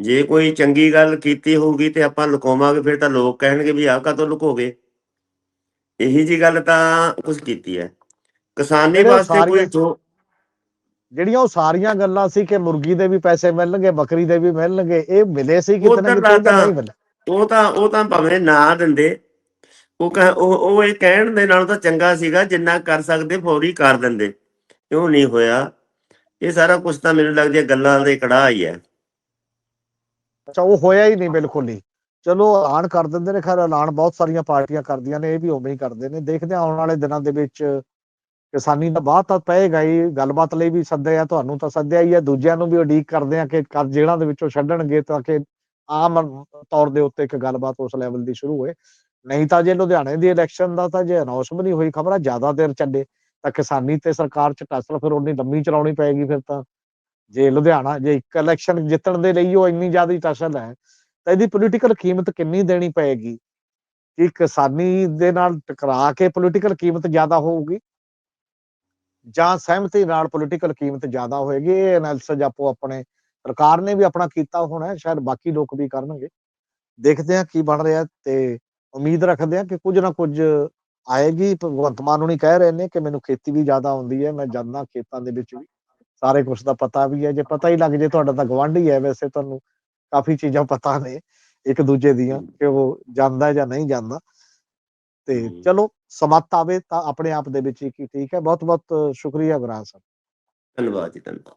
ਜੇ ਕੋਈ ਚੰਗੀ ਗੱਲ ਕੀਤੀ ਹੋਊਗੀ ਤੇ ਆਪਾਂ ਲੁਕਾਵਾਂਗੇ ਫਿਰ ਤਾਂ ਲੋਕ ਕਹਿਣਗੇ ਵੀ ਆਹ ਕਾਹਤੋਂ ਲੁਕੋਗੇ। ਇਹੀ ਜੀ ਗੱਲ ਤਾਂ ਕੁਝ ਕੀਤੀ ਹੈ ਕਿਸਾਨੀ ਵਾਸਤੇ ਕੋਈ ਜੋ ਜਿਹੜੀਆਂ ਉਹ ਸਾਰੀਆਂ ਗੱਲਾਂ ਸੀ ਕਿ ਮੁਰਗੀ ਦੇ ਵੀ ਪੈਸੇ ਮਿਲਣਗੇ ਬੱਕਰੀ ਦੇ ਵੀ ਮਿਲਣਗੇ ਇਹ ਮਿਲੇ ਸੀ ਕਿਤੇ ਨਾ ਕਿਤੇ ਨਹੀਂ ਮਿਲੇ। ਉਹ ਤਾਂ ਉਹ ਤਾਂ ਭਾਵੇਂ ਨਾ ਦਿੰਦੇ ਉਹ ਕਹ ਉਹ ਉਹ ਇਹ ਕਹਿਣ ਦੇ ਨਾਲ ਤਾਂ ਚੰਗਾ ਸੀਗਾ ਜਿੰਨਾ ਕਰ ਸਕਦੇ ਫੌਰੀ ਕਰ ਦਿੰਦੇ। ਕਿਉਂ ਨਹੀਂ ਹੋਇਆ? ਇਹ ਸਾਰਾ ਕੁਝ ਤਾਂ ਮੈਨੂੰ ਲੱਗਦੀ ਹੈ ਗੱਲਾਂ ਦੇ ਕੜਾਹ ਹੀ ਹੈ। ਅੱਛਾ ਉਹ ਹੋਇਆ ਹੀ ਨਹੀਂ ਬਿਲਕੁਲ ਹੀ। ਚਲੋ ਐਲਾਨ ਕਰ ਦਿੰਦੇ ਨੇ ਖੈਰ ਐਲਾਨ ਬਹੁਤ ਸਾਰੀਆਂ ਪਾਰਟੀਆਂ ਕਰਦੀਆਂ ਨੇ ਇਹ ਵੀ ਉਵੇਂ ਹੀ ਕਰਦੇ ਨੇ। ਦੇਖਦੇ ਆਉਣ ਵਾਲੇ ਦਿਨਾਂ ਦੇ ਵਿੱਚ ਕਿਸਾਨੀ ਦਾ ਬਾਅਦ ਤਾਂ ਪਏਗਾ ਹੀ, ਗੱਲਬਾਤ ਲਈ ਵੀ ਸੱਦਿਆ, ਤੁਹਾਨੂੰ ਤਾਂ ਸੱਦਿਆ ਹੀ ਹੈ ਦੂਜਿਆਂ ਨੂੰ ਵੀ ਉਡੀਕ ਕਰਦੇ ਆ ਕਿ ਕਰ ਜੇਲ੍ਹਾਂ ਦੇ ਵਿੱਚੋਂ ਛੱਡਣਗੇ ਤਾਂ ਕਿ ਆਮ ਤੌਰ ਦੇ ਉੱਤੇ ਇੱਕ ਗੱਲਬਾਤ ਉਸ ਲੈਵਲ ਦੀ ਸ਼ੁਰੂ ਹੋਏ। ਨਹੀਂ ਤਾਂ ਜੇ ਲੁਧਿਆਣੇ ਦੀ ਇਲੈਕਸ਼ਨ ਦਾ ਤਾਂ ਜੇ ਅਨਾਉਂਸ ਨਹੀਂ ਹੋਈ ਖਬਰ, ਜ਼ਿਆਦਾ ਦੇਰ ਚੱਲੇ, ਤਾਂ ਕਿਸਾਨੀ ਤੇ ਸਰਕਾਰ ਚ ਟਸਲ ਫਿਰ ਉਨੀ ਲੰਮੀ ਚਲਾਉਣੀ ਪਏਗੀ ਫਿਰ ਤਾਂ। ਜੇ ਲੁਧਿਆਣਾ, ਜੇ ਇੱਕ ਇਲੈਕਸ਼ਨ ਜਿੱਤਣ ਦੇ ਲਈ ਉਹ ਇੰਨੀ ਜ਼ਿਆਦਾ ਟਸਲ ਹੈ ਤਾਂ ਇਹਦੀ ਪੋਲੀਟੀਕਲ ਕੀਮਤ ਕਿੰਨੀ ਦੇਣੀ ਪਏਗੀ? ਕਿ ਕਿਸਾਨੀ ਦੇ ਨਾਲ ਟਕਰਾ ਕੇ ਪੋਲੀਟੀਕਲ ਕੀਮਤ ਜ਼ਿਆਦਾ ਹੋਊਗੀ? ਜਾਂ ਸਹਿਮਤੀ ਨਾਲ ਪੋਲੀਟੀਕਲ ਕੀਮਤ ਜ਼ਿਆਦਾ ਹੋਏਗੀ, ਇਹ ਐਨਾਲਿਸਿਸ ਆਪੋ ਆਪਣੇ ਸਰਕਾਰ ਨੇ ਵੀ ਆਪਣਾ ਕੀਤਾ ਹੋਣਾ, ਸ਼ਾਇਦ ਬਾਕੀ ਲੋਕ ਵੀ ਕਰਨਗੇ। ਦੇਖਦੇ ਹਾਂ ਕੀ ਬਣ ਰਿਹਾ ਤੇ ਉਮੀਦ ਰੱਖਦੇ ਹਾਂ ਕਿ ਕੁਝ ਨਾ ਕੁਝ ਆਏਗੀ। ਭਗਵੰਤ ਮਾਨ ਹੁਣੀ ਕਹਿ ਰਹੇ ਨੇ ਕਿ ਮੈਨੂੰ ਖੇਤੀ ਵੀ ਜ਼ਿਆਦਾ ਆਉਂਦੀ ਹੈ, ਮੈਂ ਜਾਂਦਾ ਖੇਤਾਂ ਦੇ ਵਿੱਚ ਵੀ। ਸਾਰੇ ਕੁਝ ਦਾ ਪਤਾ ਵੀ ਹੈ, ਜੇ ਪਤਾ ਹੀ ਲੱਗ ਜੇ ਤੁਹਾਡਾ ਤਾਂ ਗਵਾਂਢੀ ਹੈ, ਵੈਸੇ ਤੁਹਾਨੂੰ ਕਾਫੀ ਚੀਜ਼ਾਂ ਪਤਾ ਨੇ ਇੱਕ ਦੂਜੇ ਦੀਆਂ ਕਿ ਉਹ ਜਾਂਦਾ ਜਾਂ ਨਹੀਂ ਜਾਂਦਾ। ਤੇ। ਚਲੋ ਸਮਾਤ ਆਵੇ ਤਾਂ ਆਪਣੇ ਆਪ ਦੇ ਵਿੱਚ ਹੀ ਠੀਕ ਹੈ? ਬਹੁਤ ਬਹੁਤ ਸ਼ੁਕਰੀਆ ਵਿਰਾਜ ਸਾਹਿਬ ਧੰਨਵਾਦ ਜੀ ਧੰਨਵਾਦ।